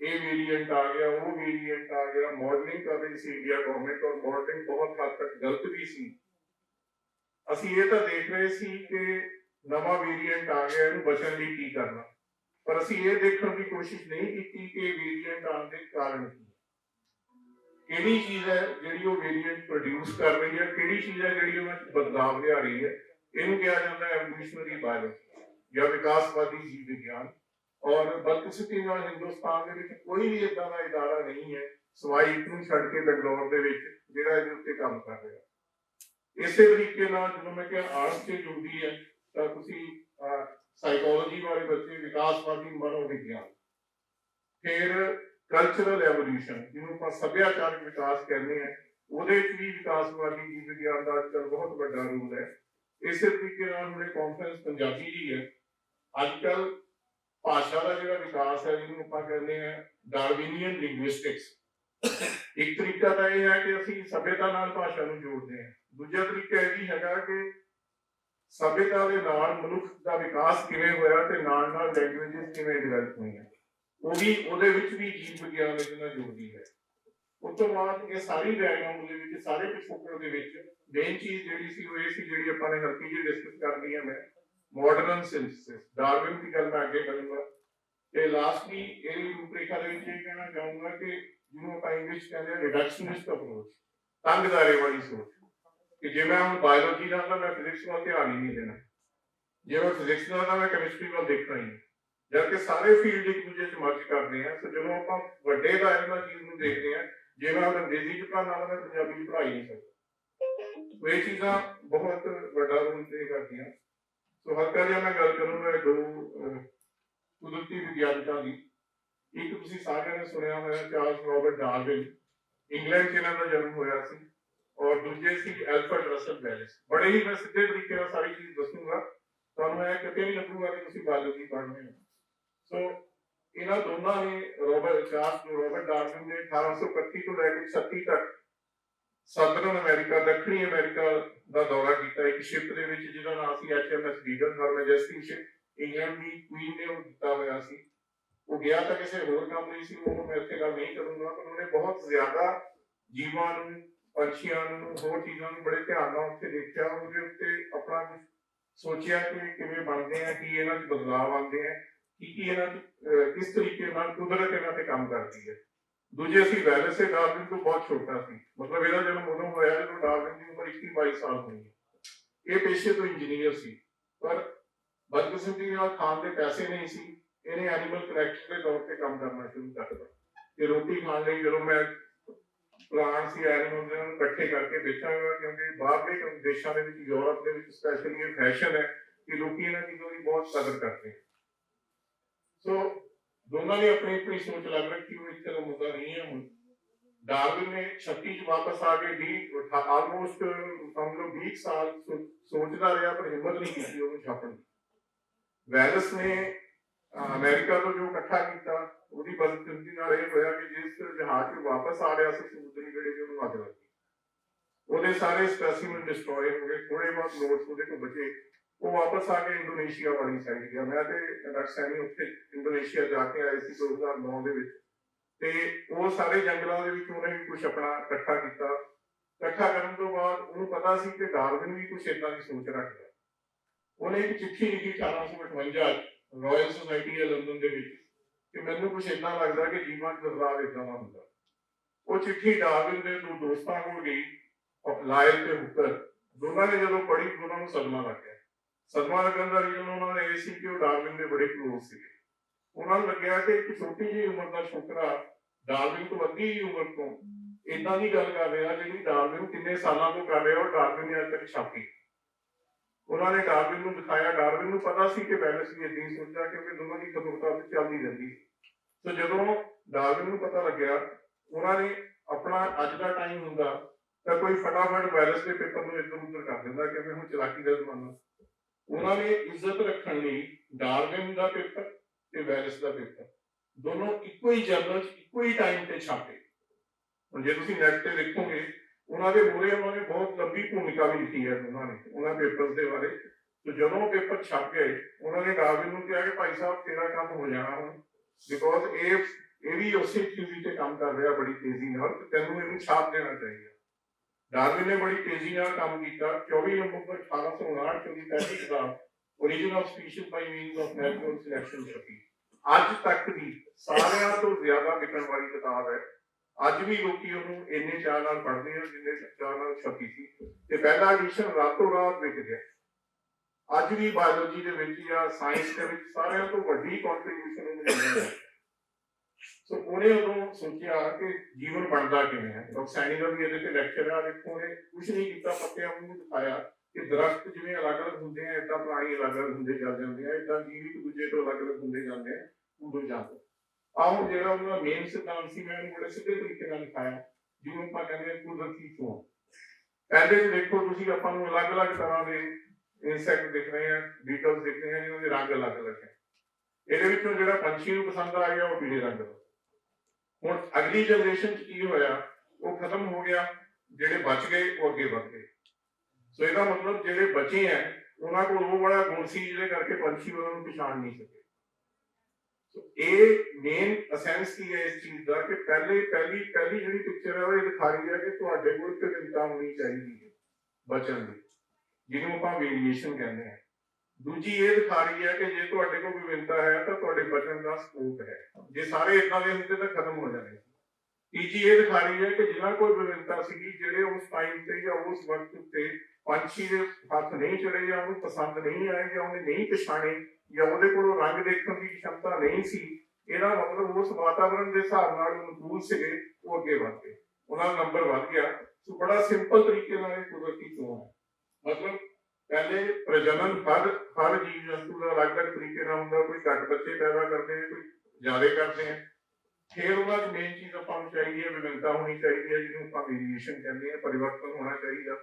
ਇਹ ਵੇਰੀਐਂਟ ਆ ਗਿਆ, ਉਹ ਵੇਰੀਐਂਟ ਆ ਗਿਆ ਮਾਡਲਿੰਗ ਕਰ ਰਹੀ ਸੀ ਇੰਡੀਆ ਗਵਰਨਮੈਂਟ ਔਰ ਮਾਡਲਿੰਗ ਬਹੁਤ ਹੱਦ ਤੱਕ ਗਲਤ ਵੀ ਸੀ। ਅਸੀਂ ਇਹ ਤਾਂ ਦੇਖ ਰਹੇ ਸੀ ਕਿ ਨਵਾਂ ਵੇਰੀਐਂਟ ਆ ਗਿਆ, ਇਹਨੂੰ ਬਚਣ ਲਈ ਕੀ ਕਰਨਾ। ਪਰ ਅਸੀਂ ਇਹ ਦੇਖਣ ਦੀ ਕੋਸ਼ਿਸ਼ ਨਹੀਂ ਕੀਤੀ ਕਿ ਇਹ ਵੇਰੀਐਂਟ ਆਉਣ ਦੇ ਕਾਰਨ ਕੀ। ਕਿਹੜੀ ਚੀਜ਼ ਹੈ ਜਿਹੜੀ ਉਹ ਵੇਰੀਐਂਟ ਪ੍ਰੋਡਿਊਸ ਕਰ ਰਹੀ ਹੈ, ਕਿਹੜੀ ਚੀਜ਼ ਹੈ ਜਿਹੜੀ ਉਹਨਾਂ ਬਦਲਾਵ ਲਿਆ ਰਹੀ ਹੈ, ਇਹਨੂੰ ਕਿਹਾ ਜਾਂਦਾ ਹੈ ਐਵੋਲੂਸ਼ਨਰੀ ਬਾਇਓਲੋਜੀ ਜਾਂ ਵਿਕਾਸਵਾਦੀ ਜੀਵ ਵਿਗਿਆਨ। ਔਰ ਬਦਕਿਸਮਤੀ ਨਾਲ ਹਿੰਦੁਸਤਾਨ ਦੇ ਵਿੱਚ ਕੋਈ ਵੀ ਇਦਾਂ ਦਾ ਇਦਾਰਾ ਨਹੀਂ ਹੈ, ਸਵਾਈ ਨੂੰ ਛੱਡ ਕੇ ਬੰਗਲੌਰ ਦੇ ਵਿੱਚ, ਜਿਹੜਾ ਇਹਦੇ ਉੱਤੇ ਕੰਮ ਕਰ ਰਿਹਾ। ਇਸੇ ਤਰੀਕੇ ਨਾਲ ਜਦੋਂ ਮੈਂ ਕਿਹਾ ਆਰਟਸ ਤੇ ਜੁੜਦੀ ਹੈ, ਤਾਂ ਤੁਸੀਂ ਸਾਈਕੋਲੋਜੀ ਵਾਲੇ ਬੱਚੇ ਵਿਕਾਸਵਾਦੀ ਮਨੋਵਿਗਿਆਨ। ਫਿਰ ਕਲਚਰਲ ਐਵੋਲੂਸ਼ਨ ਜਿਹਨੂੰ ਆਪਾਂ ਸੱਭਿਆਚਾਰਕ ਵਿਕਾਸ ਕਹਿੰਦੇ ਆ ਉਹਦੇ ਵਿੱਚ ਵੀ ਵਿਕਾਸਵਾਦੀ ਜੀਵ ਵਿਗਿਆਨ ਦਾ ਅੱਜਕੱਲ ਬਹੁਤ ਵੱਡਾ ਰੋਲ ਹੈ। ਇਸੇ ਤਰੀਕੇ ਨਾਲ ਹੁਣੇ ਕਾਨਫਰੰਸ ਪੰਜਾਬੀ ਦੀ ਹੈ। ਅੱਜਕੱਲ ਭਾਸ਼ਾ ਦਾ ਜਿਹੜਾ ਵਿਕਾਸ ਹੈ, ਜਿਹਨੂੰ ਆਪਾਂ ਕਹਿੰਦੇ ਆ ਡਾਰਵਿਨੀਅਨ ਲਿੰਗੁਇਸਟਿਕਸ ਇੱਕ ਤਰੀਕਾ ਤਾਂ ਇਹ ਹੈ ਕਿ ਅਸੀਂ ਸਭਿਅਤਾ ਨਾਲ ਭਾਸ਼ਾ ਨੂੰ ਜੋੜਦੇ ਹਾਂ। ਦੂਜਾ ਤਰੀਕਾ ਇਹ ਵੀ ਹੈਗਾ ਕਿ ਸਭਿਅਤਾ ਦੇ ਨਾਲ ਮਨੁੱਖ ਦਾ ਵਿਕਾਸ ਕਿਵੇਂ ਹੋਇਆ ਤੇ ਨਾਲ ਨਾਲ ਲੈਂਗੁਏਜਸ ਕਿਵੇਂ ਡਿਵੈਲਪ ਹੋਈਆਂ। ਉਹ ਵੀ, ਉਹਦੇ ਵਿੱਚ ਵੀ ਜੀਵ ਵਿਗਿਆਨ ਇਹਦੇ ਨਾਲ ਜੁੜਦੀ ਹੈ। ਉਸ ਤੋਂ ਬਾਅਦ ਇਹ ਸਾਰੀ ਡਾਇਗਰਾਮ ਦੇ ਵਿੱਚ, ਸਾਰੇ ਪਿਛੋਕੜ ਦੇ ਵਿੱਚ ਮੇਨ ਚੀਜ਼ ਜਿਹੜੀ ਸੀ, ਉਹ ਇਹ ਸੀ ਜਿਹੜੀ ਆਪਾਂ ਨੇ ਹਲਕੀ ਜਿਹੀ ਡਿਸਕਸ ਕਰਨੀ ਹੈ ਮੈਂ। ਮਾਡਰਨ ਸਿੰਥੇਸਿਸ ਡਾਰਵਿਨ ਦੀ ਗੱਲ ਮੈਂ ਅੱਗੇ ਕਰੂੰਗਾ। ਤੇ ਲਾਸਟਲੀ ਇਹ ਰੂਪਰੇਖਾ ਦੇ ਵਿੱਚ ਇਹ ਕਹਿਣਾ ਚਾਹੂੰਗਾ ਕਿ ਜਿਹਨੂੰ ਆਪਾਂ ਇੰਗਲਿਸ਼ ਕਹਿੰਦੇ ਆ ਰਿਡਕਸ਼ਨਿਸਟ ਅਪਰੋਚ ਤੰਗਦਾਰੇ ਵਾਲੀ ਸੋਚ। ਕਿ ਜੇ ਮੈਂ ਹੁਣ ਬਾਇਓਲੋਜੀ ਨਾਲ ਤਾਂ ਮੈਂ ਫਿਜ਼ਿਕਸ ਵੱਲ ਧਿਆਨ ਹੀ ਨਹੀਂ ਦੇਣਾ। ਜੇ ਮੈਂ ਫਿਜ਼ਿਕਸ ਨਾਲ ਤਾਂ ਮੈਂ ਕੈਮਿਸਟਰੀ ਵੱਲ ਦੇਖਣਾ ਹੀ ਨਹੀਂ। ਜਦ ਕਿ ਸਾਰੇ ਫੀਲਡ ਇੱਕ ਦੂਜੇ 'ਚ ਮਰਜ ਕਰਦੇ ਆ ਸੋ ਜਦੋਂ ਆਪਾਂ ਵੱਡੇ ਦਾਇਰੇ ਨਾਲ ਚੀਜ਼ ਨੂੰ ਦੇਖਦੇ ਆ ਜੇ ਮੈਂ ਅੰਗਰੇਜ਼ੀ 'ਚ ਪੜ੍ਹਾਉਣਾ ਤਾਂ ਪੰਜਾਬੀ 'ਚ ਪੜ੍ਹਾ ਨਹੀਂ ਸਕਦਾ। ਇਹ ਚੀਜ਼ਾਂ ਬਹੁਤ ਵੱਡਾ ਰੋਲ ਪਲੇ ਕਰਦੀਆਂ। ਸੋ ਹਲਕਾ ਜਿਹਾ ਮੈਂ ਗੱਲ ਕਰੂੰਗਾ ਦੋ ਕੁਦਰਤੀ ਵਿਗਿਆਨਕਾਂ ਦੀ। ਇੱਕ ਤੁਸੀਂ ਸਾਰਿਆਂ ਨੇ ਸੁਣਿਆ ਹੋਇਆ, ਚਾਰਲਸ ਰੋਬਰਟ ਡਾਰਵਿਨ। ਇੰਗਲੈਂਡ 'ਚ ਇਹਨਾਂ ਦਾ ਜਨਮ ਹੋਇਆ ਸੀ। ਔਰ ਦੂਜੇ ਸੀ ਐਲਫਰਡ ਰਸਲ ਵੈਲਿਸ। ਬੜੇ ਹੀ ਮੈਂ ਸਿੱਧੇ ਤਰੀਕੇ ਨਾਲ ਸਾਰੀ ਚੀਜ਼ ਦੱਸੂਗਾ। ਤੁਹਾਨੂੰ ਇਹ ਕਿਤੇ ਨਹੀਂ ਲੱਗੂਗਾ ਕਿ ਤੁਸੀਂ ਬਾਇਓਲੋਜੀ ਪੜ੍ਹਨੀ ਹੈ। ਸੋ ਇਹਨਾਂ ਦੋਨਾਂ ਨੇ ਰੋਬਰਟ ਚਾਰਲਸ ਨੂੰ ਰੋਬਰਟ ਡਾਰਵਿਨ ਨੇ 1831 ਤੋਂ ਲੈ ਕੇ 36 ਤੱਕ ਸਾਊਥਰਨ ਅਮਰੀਕਾ ਦੱਖਣੀ ਅਮਰੀਕਾ ਦਾ ਦੌਰਾ ਕੀਤਾ। ਇੱਕ ਸ਼ਿਪ ਦੇ ਵਿੱਚ ਜਿਹਦਾ ਨਾਮ ਸੀ HMS Reagan her majesty ship England ਦੀ ਕੁਈਨ ਨੇ ਉਹ ਦਿੱਤਾ ਹੋਇਆ ਸੀ। ਉਹ ਗਿਆ ਤਾਂ ਕਿਸੇ ਹੋਰ ਕੰਮ ਲਈ ਸੀ ਉਹ ਮੈਂ ਇੱਥੇ ਗੱਲ ਨਹੀਂ ਕਰੂੰਗਾ, ਪਰ ਉਹਨੇ ਬਹੁਤ ਜ਼ਿਆਦਾ ਜੀਵਾਂ ਨੂੰ, ਪੰਛੀਆਂ ਨੂੰ, ਹੋਰ ਚੀਜ਼ਾਂ ਨੂੰ ਬੜੇ ਧਿਆਨ ਨਾਲ ਉੱਥੇ ਦੇਖਿਆ। ਉਹਦੇ ਉੱਤੇ ਆਪਣਾ ਸੋਚਿਆ ਕਿ ਕਿਵੇਂ ਬਣਦੇ ਆ, ਕੀ ਇਹਨਾਂ 'ਚ ਬਦਲਾਅ ਆਉਂਦੇ ਆ। ਕੀ ਕੀ ਇਹਨਾਂ ਕਿਸ ਤਰੀਕੇ ਨਾਲ ਕੁਦਰਤ ਇਹਨਾਂ ਤੇ ਕੰਮ ਕਰਦੀ ਹੈ। ਦੂਜੇ ਅਸੀਂ ਵੈਲਸੇ ਡਾਰਵਿਨ ਤੋਂ ਬਹੁਤ ਛੋਟਾ ਸੀ। ਮਤਲਬ ਇਹਦਾ ਜਨਮ ਉਦੋਂ ਹੋਇਆ ਜਦੋਂ ਡਾਰਵਿਨ ਦੀ ਉਮਰ 21 22 ਸਾਲ ਹੋਈ ਇਹ ਪੇਸ਼ੇ ਤੋਂ ਇੰਜੀਨੀਅਰ ਸੀ। ਪਰ ਬਦਕਿਸਮਤੀ ਨਾਲ ਖਾਣ ਦੇ ਪੈਸੇ ਨਹੀਂ ਸੀ। ਇਹਨੇ ਐਨੀਮਲ ਕਲੈਕਟਰ ਦੇ ਤੌਰ ਤੇ ਕੰਮ ਕਰਨਾ ਸ਼ੁਰੂ ਕਰ ਦਿੱਤਾ। ਤੇ ਰੋਟੀ ਖਾਣ ਲਈ ਜਦੋਂ ਮੈਂ ਪਲਾਂਟਸ ਜਾਂ ਐਨੀਮਲ ਦੇ ਨੂੰ ਇਕੱਠੇ ਕਰਕੇ ਵੇਚਾਂਗਾ ਕਿਉਂਕਿ ਬਾਹਰਲੇ ਦੇਸ਼ਾਂ ਦੇ ਵਿੱਚ, ਯੂਰਪ ਦੇ ਵਿੱਚ ਸਪੈਸ਼ਲੀ ਇਹ ਫੈਸ਼ਨ ਹੈ ਕਿ ਲੋਕੀ ਇਹਨਾਂ ਚੀਜ਼ਾਂ ਦੀ ਬਹੁਤ ਕਦਰ ਕਰਦੇ ਹਨ ਸੋ ਦੋਨਾਂ ਨੇ ਆਪਣੀ ਆਪਣੀ ਸੋਚ ਲੱਗ ਰੱਖੀ ਉਹ ਇੱਥੇ ਦਾ ਮੁੱਦਾ ਨਹੀਂ ਹੈ ਹੁਣ। ਡਾਰਵਿਨ ਨੇ 36 ਚ ਵਾਪਸ ਆ ਕੇ ਵੀ ਆਲਮੋਸਟ ਸਮਝੋ 20 ਸਾਲ ਸੋਚਦਾ ਰਿਹਾ, ਪਰ ਹਿੰਮਤ ਨਹੀਂ ਕੀਤੀ ਉਹਨੂੰ ਛਾਪਣ ਦੀ। ਵੈਲਸ ਨੇ ਅਮਰੀਕਾ ਤੋਂ ਜੋ ਇਕੱਠਾ ਕੀਤਾ, ਉਹਦੀ ਬਦਕਿਸਮਤੀ ਨਾਲ ਇਹ ਹੋਇਆ ਕਿ ਜਿਸ ਜਹਾਜ਼ 'ਚ ਵਾਪਸ ਆ ਰਿਹਾ ਸੀ, ਸਮੁੰਦਰੀ ਗੜੇ 'ਚ ਉਹਨੂੰ ਅੱਗ ਲੱਗੀ। ਉਹਦੇ ਸਾਰੇ ਸਪੈਸੀਮਨ ਡਿਸਟਰੋਏ ਹੋ ਗਏ ਥੋੜੇ ਬਹੁਤ ਨੋਟਸ ਉਹਦੇ ਕੋਲ ਬਚੇ। ਉਹ ਵਾਪਸ ਆ ਕੇ ਇੰਡੋਨੇਸ਼ੀਆ ਵਾਲੀ ਸਾਈਡ ਗਿਆ। ਮੈਂ ਤੇ ਡਾਕਟਰ ਸੈਣੀ ਉੱਥੇ ਇੰਡੋਨੇਸ਼ੀਆ ਜਾ ਕੇ ਆਏ ਸੀ 2009 ਦੇ ਵਿੱਚ। ਤੇ ਉਹ ਸਾਰੇ ਜੰਗਲਾਂ ਦੇ ਵਿੱਚ ਉਹਨੇ ਵੀ ਕੁਝ ਆਪਣਾ ਇਕੱਠਾ ਕੀਤਾ। ਇਕੱਠਾ ਕਰਨ ਤੋਂ ਬਾਅਦ ਉਹਨੂੰ ਪਤਾ ਸੀ ਕਿ ਡਾਰਵਿਨ ਵੀ ਕੁਝ ਏਦਾਂ ਦੀ ਸੋਚ ਰੱਖਦਾ। ਉਹਨੇ ਇੱਕ ਚਿੱਠੀ ਲਿਖੀ 1858 ਰਾਇਲ ਸੁਸਾਇਟੀ ਹੈ ਲੰਡਨ ਦੇ ਵਿੱਚ ਕਿ ਮੈਨੂੰ ਕੁਝ ਏਦਾਂ ਲੱਗਦਾ ਕਿ ਜੀਵਨ 'ਚ ਬਦਲਾਅ ਏਦਾਂ ਦਾ ਹੁੰਦਾ। ਉਹ ਚਿੱਠੀ ਡਾਰਵਿਨ ਦੇ ਦੋ ਦੋਸਤਾਂ ਕੋਲ ਗਈ, ਲਾਇਲ ਤੇ ਹੁਕਰ ਦੋਨਾਂ ਨੇ ਜਦੋਂ ਪੜ੍ਹੀ ਉਹਨਾਂ ਨੂੰ ਸਦਮਾ ਲੱਗ ਗਿਆ। ਸਦਮਾ ਲੱਗਣ ਦਾ ਰੀਜ਼ਨ ਉਹਨਾਂ ਦਾ ਇਹ ਸੀ ਕਿ ਉਹ ਡਾਰਵਿਨ ਦੇ ਬੜੇ ਕਲੋਜ਼ ਸੀ ਉਹਨਾਂ ਨੂੰ ਲੱਗਿਆ ਕਿ ਇੱਕ ਛੋਟੀ ਜਿਹੀ ਉਮਰ ਦਾ ਛੋਕਰਾ ਡਾਰਵਿਨ ਤੋਂ ਅੱਧੀ ਉਮਰ ਤੋਂ ਇਦਾਂ ਦੀ ਗੱਲ ਕਰ ਰਿਹਾ ਜਿਹੜੀ ਡਾਰਵਿਨ ਕਿੰਨੇ ਸਾਲਾਂ ਤੋਂ ਕਰ ਰਿਹਾ ਉਹ ਡਾਰਵਿਨ ਨੇ ਅੱਜ ਤੱਕ ਛਾਪੀ। ਉਹਨਾਂ ਨੇ ਡਾਰਵਿਨ ਨੂੰ ਦਿਖਾਇਆ। ਡਾਰਵਿਨ ਨੂੰ ਪਤਾ ਸੀ ਕਿ ਵੈਲਸ ਵੀ ਇਦਾਂ ਸੋਚਦਾ ਕਿਉਂਕਿ ਦੋਨਾਂ ਦੀ ਕਦੂਰਤਾ ਚੱਲਦੀ ਰਹਿੰਦੀ ਸੋ ਜਦੋਂ ਡਾਰਵਿਨ ਨੂੰ ਪਤਾ ਲੱਗਿਆ, ਉਹਨਾਂ ਨੇ ਆਪਣਾ ਅੱਜ ਦਾ ਟਾਈਮ ਹੁੰਦਾ ਤਾਂ ਕੋਈ ਫਟਾਫਟ ਵਾਇਰਸ ਦੇ ਪੇਪਰ ਨੂੰ ਇੱਧਰ ਉੱਧਰ ਕਰ ਦਿੰਦਾ ਕਿਉਂਕਿ ਹੁਣ ਚਲਾਕੀ ਦਾ ਜ਼ਮਾਨਾ ਉਹਨਾਂ ਨੇ ਇੱਜ਼ਤ ਰੱਖਣ ਲਈ ਡਾਰਵਿਨ ਦਾ ਪੇਪਰ ਤੇ ਵਾਇਰਸ ਦਾ ਪੇਪਰ, ਦੋਨੋਂ ਇੱਕੋ ਹੀ ਜਰਨਲ 'ਚ, ਇੱਕੋ ਹੀ ਟਾਈਮ ਤੇ ਛਾਪੇ। ਹੁਣ ਜੇ ਤੁਸੀਂ ਨੈਟ ਤੇ ਦੇਖੋਗੇ, ਉਹਨਾਂ ਦੇ ਮੂਹਰੇ ਉਹਨਾਂ ਨੇ ਬਹੁਤ ਲੰਬੀ ਭੂਮਿਕਾ ਵੀ ਲਿਖੀ ਹੈ ਉਹਨਾਂ ਨੇ, ਉਹਨਾਂ ਪੇਪਰਸ ਦੇ ਬਾਰੇ। ਤੇ ਜਦੋਂ ਪੇਪਰ ਛਪ ਗਏ ਉਹਨਾਂ ਨੇ ਡਾਰਵਿਨ ਨੂੰ ਕਿਹਾ ਕਿ ਭਾਈ ਸਾਹਿਬ, ਤੇਰਾ ਕੰਮ ਹੋ ਜਾਣਾ ਹੁਣ। ਬਿਕੋਜ਼ ਇਹ ਇਹ ਵੀ ਉਸੇ ਚੀਜ਼ ਤੇ ਕੰਮ ਕਰ ਰਿਹਾ ਬੜੀ ਤੇਜ਼ੀ ਨਾਲ, ਤੈਨੂੰ ਇਹਨੂੰ ਛਾਪ ਦੇਣਾ ਚਾਹੀਦਾ। ਡਾਰਵਿਨ ਨੇ ਬੜੀ ਤੇਜ਼ੀ ਨਾਲ ਕੰਮ ਕੀਤਾ। 24 ਨਵੰਬਰ 1859 ਚ ਉਹਦੀ ਪਹਿਲੀ ਕਿਤਾਬ origin of species by means of natural selection ਛਪੀ। ਅੱਜ ਤੱਕ ਦੀ ਸਾਰਿਆਂ ਤੋਂ ਜ਼ਿਆਦਾ ਵਿਕਣ ਵਾਲੀ ਕਿਤਾਬ ਹੈ। ਅੱਜ ਵੀ ਲੋਕੀ ਉਹਨੂੰ ਇੰਨੇ ਚਾਅ ਨਾਲ ਪੜ੍ਹਦੇ ਆ ਜਿੰਨੇ ਚਾਅ ਨਾਲ ਛਪੀ ਸੀ। ਤੇ ਪਹਿਲਾ ਐਡੀਸ਼ਨ ਰਾਤੋਂ ਰਾਤ ਵਿਕ ਗਿਆ। ਅੱਜ ਵੀ ਬਾਇਓਲੋਜੀ ਦੇ ਵਿੱਚ ਜਾਂ ਸਾਇੰਸ ਦੇ ਵਿੱਚ ਸਾਰਿਆਂ ਤੋਂ ਵੱਡੀ ਕੰਟਰੀਬਿਊਸ਼ਨ ਉਹਨੇ ਦਿੱਤੀ ਹੈ। ਸੋ ਉਹਨੇ ਉਦੋਂ ਸੋਚਿਆ ਕਿ ਜੀਵਨ ਬਣਦਾ ਕਿਵੇਂ ਹੈ। ਡਾਕਟਰ ਸੈਣੀ ਦਾ ਵੀ ਇਹਦੇ ਤੇ ਲੈਕਚਰ ਆ, ਦੇਖੋ ਉਹਨੇ ਕੁਝ ਨਹੀਂ ਕੀਤਾ, ਪੱਤਿਆਂ ਨੂੰ ਦਿਖਾਇਆ ਕਿ ਦਰਖਤ ਜਿਵੇਂ ਅਲੱਗ-ਅਲੱਗ ਹੁੰਦੇ ਆ, ਇਦਾਂ ਪ੍ਰਾਣੀ ਅਲੱਗ-ਅਲੱਗ ਹੁੰਦੇ ਚੱਲ ਜਾਂਦੇ ਆ, ਇਦਾਂ ਜੀਵ ਇੱਕ ਦੂਜੇ ਤੋਂ ਅਲੱਗ-ਅਲੱਗ ਹੁੰਦੇ ਜਾਂਦੇ ਆ, ਉਦੋਂ ਜਾਂਦੇ ਆਹ ਜਿਹੜਾ ਉਹਨਾਂ ਮੇਨ ਸਿਧਾਂਤ ਸੀ, ਮੈਂ ਉਹਨੂੰ ਬੜੇ ਸਿੱਧੇ ਤਰੀਕੇ ਨਾਲ ਲਿਖਾਇਆ ਜਿਵੇਂ ਆਪਾਂ ਕਹਿੰਦੇ ਕੁਦਰਤੀ ਚੋਣ। ਪਹਿਲੇ ਦੇਖੋ ਤੁਸੀਂ, ਆਪਾਂ ਨੂੰ ਅਲੱਗ-ਅਲੱਗ ਤਰ੍ਹਾਂ ਦੇ ਇਨਸੈਕਟ ਦਿਖ ਰਹੇ ਆ ਬੀਟਲਸ ਦਿਖ ਰਹੇ ਆ, ਜਿਹਨਾਂ ਦੇ ਰੰਗ ਅਲੱਗ-ਅਲੱਗ ਹੈ। ਇਹਦੇ ਵਿੱਚੋਂ ਜਿਹੜਾ ਪੰਛੀ ਨੂੰ ਪਸੰਦ ਆ ਗਿਆ, ਉਹ ਪੀਲੇ ਰੰਗ ਦਾ। ਹੁਣ ਅਗਲੀ ਜਨਰੇਸ਼ਨ ਚ ਕੀ ਹੋਇਆ? ਉਹ ਖਤਮ ਹੋ ਗਿਆ। ਜਿਹੜੇ ਬਚ ਗਏ, ਉਹ ਅੱਗੇ ਵਧ ਗਏ। ਸੋ ਇਹਦਾ ਮਤਲਬ ਜਿਹੜੇ ਬਚੇ ਆ ਉਹਨਾਂ ਕੋਲ ਉਹ ਬੜਾ ਗੁਣ ਸੀ ਜਿਹਦੇ ਕਰਕੇ ਪੰਛੀ ਉਹਨਾਂ ਨੂੰ ਪਛਾਣ ਨਹੀਂ ਸਕੇ। ਸੋ ਇਹ ਮੇਨ ਅਸੈਂਸ ਕੀ ਹੈ ਇਸ ਚੀਜ਼ ਦਾ ਕਿ ਪਹਿਲੇ, ਪਹਿਲੀ ਪਹਿਲੀ ਜਿਹੜੀ ਪਿਕਚਰ ਹੈ, ਉਹ ਇਹ ਦਿਖਾ ਰਹੀ ਹੈ ਕਿ ਤੁਹਾਡੇ ਕੋਲ ਇੱਕ ਹੋਣੀ ਚਾਹੀਦੀ ਹੈ ਬਚਨ ਦੀ, ਜਿਹਨੂੰ ਆਪਾਂ ਵੇਰੀਏਸ਼ਨ ਕਹਿੰਦੇ ਹਾਂ। ਦੂਜੀ ਇਹ ਦਿਖਾ ਰਹੀ ਹੈ ਕਿ ਜੇ ਤੁਹਾਡੇ ਕੋਲ ਵਿਭਿੰਨਤਾ ਹੈ, ਤਾਂ ਤੁਹਾਡੇ ਬਚਨ ਦਾ ਸਕੋਪ ਹੈ। ਜੇ ਸਾਰੇ ਇਦਾਂ ਦੇ ਹੁੰਦੇ ਤਾਂ ਖਤਮ ਹੋ ਜਾਣੇ ਤੀਜੀ ਇਹ ਦਿਖਾ ਰਹੀ ਹੈ ਕਿ ਜਿਨ੍ਹਾਂ ਕੋਈ ਵਿਵਿਧਤਾ ਸੀਗੀ, ਜਿਹੜੇ ਉਸ ਟਾਈਮ ਤੇ ਜਾਂ ਉਸ ਵਕਤ ਤੇ ਪੰਛੀ ਦੇ ਹੱਥ ਨਹੀਂ ਚੜੇ ਜਾਂ ਉਹਨੂੰ ਪਸੰਦ ਨਹੀਂ ਆਏ ਜਾਂ ਉਹਨੇ ਨਹੀਂ ਪਛਾਣੇ ਜਾਂ ਉਹਦੇ ਕੋਲ ਰੰਗ ਦੇਖਣ ਦੀ ਸ਼ਮਤਾ ਨਹੀਂ ਸੀ, ਇਹਦਾ ਮਤਲਬ ਉਸ ਵਾਤਾਵਰਣ ਦੇ ਹਿਸਾਬ ਨਾਲ ਅਨੁਕੂਲ ਸੀਗੇ, ਉਹ ਅੱਗੇ ਵਧ ਗਏ। ਉਹਨਾਂ ਦਾ ਨੰਬਰ ਵਧ ਗਿਆ। ਸੋ ਬੜਾ ਸਿੰਪਲ ਤਰੀਕੇ ਨਾਲ ਇਹ ਕੁਦਰਤੀ ਚੋਣ ਮਤਲਬ ਪਹਿਲੇ ਪ੍ਰਜਨਨ ਹਰ ਹਰ ਜੀਵ ਜੰਤੂ ਦਾ ਅਲੱਗ-ਅਲੱਗ ਤਰੀਕੇ ਨਾਲ ਹੁੰਦਾ, ਕੋਈ ਘੱਟ ਬੱਚੇ ਪੈਦਾ ਕਰਦੇ ਕੋਈ ਜ਼ਿਆਦਾ ਕਰਦੇ ਆ। ਫਿਰ ਉਹਨਾਂ ਦੀ ਮੇਨ ਚੀਜ਼ ਆਪਾਂ ਨੂੰ ਚਾਹੀਦੀ ਹੈ ਵਿਭਿੰਨਤਾ ਹੋਣੀ ਚਾਹੀਦੀ ਹੈ, ਜਿਹਨੂੰ ਆਪਾਂ ਵੇਰੀਏਸ਼ਨ ਕਹਿੰਦੇ ਆ ਪਰਿਵਰਤਨ ਹੋਣਾ ਚਾਹੀਦਾ।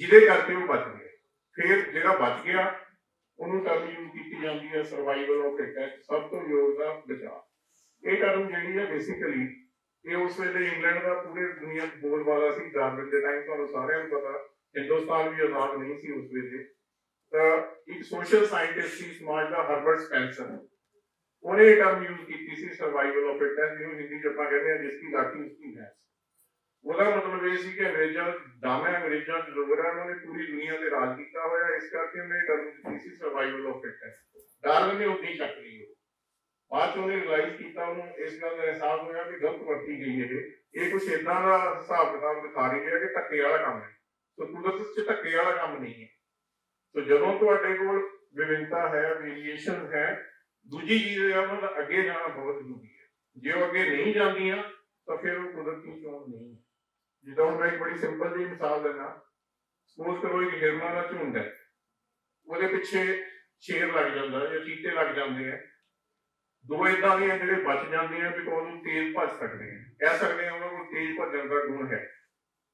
ਜਿਹਦੇ ਕਰਕੇ ਉਹ ਬਚ ਗਏ ਫਿਰ ਜਿਹੜਾ ਬਚ ਗਿਆ, ਉਹਨੂੰ ਟਰਮ ਯੂਜ਼ ਕੀਤੀ ਜਾਂਦੀ ਹੈ ਸਰਵਾਈਵਲ ਆਫ ਇਟ ਸਭ ਤੋਂ ਯੋਗ ਦਾ ਬਚਾਅ। ਇਹ ਟਰਮ ਜਿਹੜੀ ਹੈ ਬੇਸਿਕਲੀ ਇਹ ਉਸ ਵੇਲੇ ਇੰਗਲੈਂਡ ਦਾ ਪੂਰੇ ਦੁਨੀਆ 'ਚ ਬੋਲਬਾਲਾ ਸੀ ਡਾਰਵਿਨ ਦੇ ਟਾਈਮ ਤੁਹਾਨੂੰ ਸਾਰਿਆਂ ਨੂੰ ਪਤਾ, ਹਿੰਦੁਸਤਾਨ ਵੀ ਆਜ਼ਾਦ ਨਹੀਂ ਸੀ ਉਸ ਵੇਲੇ। ਤਾਂ ਇੱਕ ਸੋਸ਼ਲ ਸਾਇੰਟਿਸਟ ਸੀ, ਸਮਾਜ ਦਾ ਹਰਬਰਟ ਸਪੈਂਸਰ ਉਹਨੇ ਇਹ ਟਰਮ ਯੂਜ਼ ਕੀਤੀ ਸੀ ਸਰਵਾਈਵਲ ਆਫ ਫਿਟਨੈਸ ਜਿਹਨੂੰ ਹਿੰਦੀ ਚ ਆਪਾਂ ਕਹਿੰਦੇ ਆ, ਜਿਸ ਦੀ ਲਾਠੀ ਉਸ ਦੀ ਹੈ। ਉਹਦਾ ਮਤਲਬ ਇਹ ਸੀ ਕਿ ਅੰਗਰੇਜ਼ਾਂ ਦਾਮੇ ਅੰਗਰੇਜ਼ਾਂ ਚ ਲੋਗਰਾਂ ਉਹਨਾਂ ਨੇ ਪੂਰੀ ਦੁਨੀਆ ਤੇ ਰਾਜ ਕੀਤਾ ਹੋਇਆ, ਇਸ ਕਰਕੇ ਉਹਨੇ ਟਰਮ ਦਿੱਤੀ ਸੀ ਸਰਵਾਈਵਲ ਆਫ ਫਿਟਨੈਸ ਡਾਰਵਿਨ ਨੇ ਉਦੋਂ ਹੀ ਚੱਕ ਲਈ ਉਹ। ਬਾਅਦ ਚ ਉਹਨੇ ਰਿਅਲਾਈਜ਼ ਕੀਤਾ ਉਹਨੂੰ, ਇਸ ਗੱਲ ਦਾ ਅਹਿਸਾਸ ਹੋਇਆ ਕਿ ਗਲਤ ਵਰਤੀ ਗਈ ਇਹ। ਇਹ ਕੁਛ ਇਦਾਂ ਦਾ ਹਿਸਾਬ ਕਿਤਾਬ ਦਿਖਾ ਰਹੀ ਹੈ ਕਿ ਧੱਕੇ ਵਾਲਾ ਕੰਮ ਹੈ। ਸੋ ਕੁਦਰਤ ਚ ਧੱਕੇ ਵਾਲਾ ਕੰਮ ਨਹੀਂ ਹੈ। ਸੋ ਜਦੋਂ ਤੁਹਾਡੇ ਕੋਲ ਵਿਭਿੰਨਤਾ ਹੈ ਵੇਰੀਏਸ਼ਨ ਹੈ ਦੂਜੀ ਚੀਜ਼ ਇਹ ਆ ਉਹਨਾਂ ਦਾ ਅੱਗੇ ਜਾਣਾ ਬਹੁਤ ਜ਼ਰੂਰੀ ਹੈ। ਜੇ ਉਹ ਅੱਗੇ ਨਹੀਂ ਜਾਂਦੀਆਂ, ਤਾਂ ਫਿਰ ਉਹ ਕੁਦਰਤੀ ਚੋਣ ਨਹੀਂ ਜਿੱਦਾਂ ਮੈਂ ਇੱਕ ਬੜੀ ਸਿੰਪਲ ਜਿਹੀ ਮਿਸਾਲ ਦਿੰਦਾ। ਸਪੋਜ਼ ਕਰੋ ਇੱਕ ਹਿਰਨਾਂ ਦਾ ਝੁੰਡ ਹੈ। ਉਹਦੇ ਪਿੱਛੇ ਸ਼ੇਰ ਲੱਗ ਜਾਂਦਾ ਜਾਂ ਚੀਤੇ ਲੱਗ ਜਾਂਦੇ ਆ ਦੋ ਇਦਾਂ ਦੀਆਂ ਜਿਹੜੇ ਬਚ ਜਾਂਦੇ ਆ ਬਿਕੋਜ਼ ਉਹ ਤੇਜ਼ ਭੱਜ ਸਕਦੇ ਆ ਕਹਿ ਸਕਦੇ ਆ ਉਹਨਾਂ ਕੋਲ ਤੇਜ਼ ਭੱਜਣ ਦਾ ਗੁਣ ਹੈ।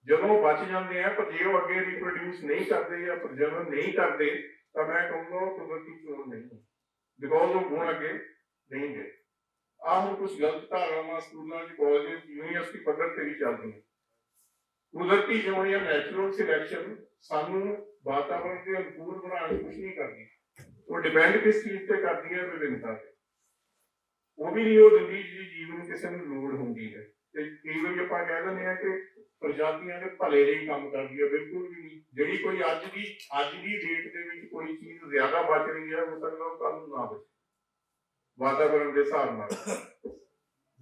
ਜਦੋਂ ਉਹ ਬਚ ਜਾਂਦੇ ਆ ਪਰ ਜੇ ਉਹ ਅੱਗੇ ਰੀਪਰੋਡਿਊਸ ਨਹੀਂ ਕਰਦੇ ਜਾਂ ਪ੍ਰਜਨਨ ਨਹੀਂ ਕਰਦੇ, ਤਾਂ ਮੈਂ ਕਹੂੰਗਾ ਉਹ ਕੁਦਰਤੀ ਚੋਣ ਨਹੀਂ ਬਿਕੋਜ਼ ਉਹ ਗੁਣ ਅੱਗੇ ਨਹੀਂ ਗਏ। ਆਹ ਕੁਝ ਗਲਤ ਧਾਰਨਾਵਾਂ ਸਕੂਲਾਂ ਚ ਕਾਲਜਾਂ, ਯੂਨੀਵਰਸਿਟੀ ਪੱਧਰ ਤੇ ਵੀ ਚੱਲਦੀਆਂ ਕੁਦਰਤੀ ਚੋਣ ਜਾਂ ਨੈਚੁਰਲ ਸਿਲੈਕਸ਼ਨ ਸਾਨੂੰ ਵਾਤਾਵਰਣ ਦੇ ਅਨੁਕੂਲ ਬਣਾਉਣ ਦੀ ਕੁਝ ਨਹੀਂ ਕਰਦੀ। ਉਹ ਡਿਪੈਂਡ ਕਿਸ ਚੀਜ਼ ਤੇ ਕਰਦੀ ਹੈ ਵਿਭਿੰਨਤਾ ਤੇ। ਉਹ ਵੀ ਨਹੀਂ, ਉਹ ਦਿੰਦੀ ਜਿਹੜੀ ਜੀਵਨ ਕਿਸੇ ਨੂੰ ਲੋੜ ਹੁੰਦੀ ਹੈ। ਤੇ ਕਈ ਵਾਰੀ ਆਪਾਂ ਕਹਿ ਦਿੰਦੇ ਆ ਕਿ ਪ੍ਰਜਾਤੀਆਂ ਦੇ ਭਲੇ ਲਈ ਕੰਮ ਕਰਦੀ ਹੈ ਬਿਲਕੁਲ ਵੀ ਨਹੀਂ। ਜਿਹੜੀ ਕੋਈ ਅੱਜ ਦੀ ਅੱਜ ਦੀ ਡੇਟ ਦੇ ਵਿੱਚ ਕੋਈ ਚੀਜ਼ ਜ਼ਿਆਦਾ ਬਚ ਰਹੀ ਹੈ ਹੋ ਸਕਦਾ ਉਹ ਕੱਲ ਨਾ ਬਚੇ। ਵਾਤਾਵਰਣ ਦੇ ਹਿਸਾਬ ਨਾਲ।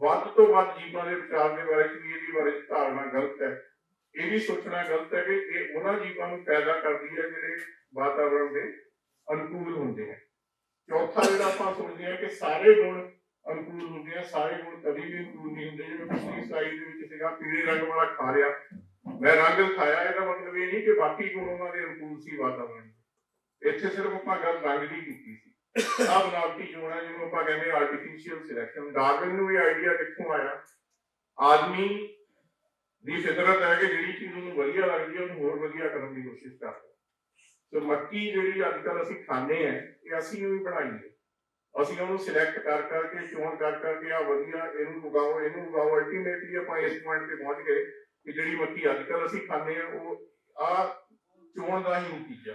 ਵੱਧ ਤੋਂ ਵੱਧ ਜੀਵਾਂ ਦੇ ਵਿਚਾਰ ਦੇ ਬਾਰੇ ਕੀ ਇਹਦੀ ਬਾਰੇ ਧਾਰਨਾ ਗਲਤ ਹੈ। ਇਹ ਵੀ ਸੋਚਣਾ ਗਲਤ ਹੈ ਕਿ ਇਹ ਉਹਨਾਂ ਜੀਵਾਂ ਨੂੰ ਪੈਦਾ ਕਰਦੀ ਹੈ ਜਿਹੜੇ ਵਾਤਾਵਰਣ ਦੇ ਅਨੁਕੂਲ ਹੁੰਦੇ ਹੈ ਚੌਥਾ ਜਿਹੜਾ ਆਪਾਂ ਸੋਚਦੇ ਹਾਂ ਕਿ ਸਾਰੇ ਗੁਣ ਅਨੁਕੂਲ ਹੁੰਦੇ ਆ, ਸਾਰੇ ਗੁਣ ਕਦੀ ਵੀ ਅਨੁਕੂਲ ਨਹੀਂ ਹੁੰਦੇ। ਜਿਵੇਂ ਪਿਛਲੀ ਸਲਾਈਡ ਦੇ ਵਿੱਚ ਸੀਗਾ, ਪੀਲੇ ਰੰਗ ਵਾਲਾ ਖਾ ਲਿਆ। ਮੈਂ ਰੰਗ ਖਾਇਆ, ਇਹਦਾ ਮਤਲਬ ਇਹ ਨਹੀਂ ਕਿ ਬਾਕੀ ਗੁਣ ਉਹਨਾਂ ਦੇ ਅਨੁਕੂਲ ਸੀ ਵਾਤਾਵਰਣ ਇੱਥੇ ਸਿਰਫ ਆਪਾਂ ਗੱਲ ਰੰਗ ਦੀ ਕੀਤੀ ਸੀ। ਆ ਬਨਾਵਟੀ ਚੋਣਾ ਜਿਹਨੂੰ ਆਪਾਂ ਕਹਿੰਦੇ ਆਰਟੀਫੀਸ਼ੀਅਲ ਸਿਲੈਕਸ਼ਨ ਡਾਰਵਿਨ ਨੂੰ ਇਹ ਆਈਡੀਆ ਕਿੱਥੋਂ ਆਇਆ? ਆਦਮੀ ਦੀ ਫਿਤਰਤ ਹੈ ਕਿ ਜਿਹੜੀ ਚੀਜ਼ ਨੂੰ ਵਧੀਆ ਲੱਗਦੀ ਹੈ ਉਹਨੂੰ ਹੋਰ ਵਧੀਆ ਕਰਨ ਦੀ ਕੋਸ਼ਿਸ਼ ਕਰਦਾ। ਸੋ ਮੱਕੀ ਜਿਹੜੀ ਅੱਜ ਕੱਲ ਅਸੀਂ ਖਾਂਦੇ ਆ, ਇਹ ਅਸੀਂ ਹੀ ਬਣਾਈ ਹੈ। ਅਸੀਂ ਉਹਨੂੰ ਸਿਲੈਕਟ ਕਰ ਕਰਕੇ ਚੋਣ ਕਰ ਕਰਕੇ ਆ ਵਧੀਆ, ਇਹਨੂੰ ਉਗਾਓ ਇਹਨੂੰ ਉਗਾਓ ਅਲਟੀਮੇਟਲੀ ਆਪਾਂ ਇਸ ਪੁਆਇੰਟ ਤੇ ਪਹੁੰਚ ਗਏ ਕਿ ਜਿਹੜੀ ਮੱਕੀ ਅੱਜ ਕੱਲ ਅਸੀਂ ਖਾਂਦੇ ਆ ਉਹ ਆ ਚੋਣ ਦਾ ਹੀ ਨਤੀਜਾ।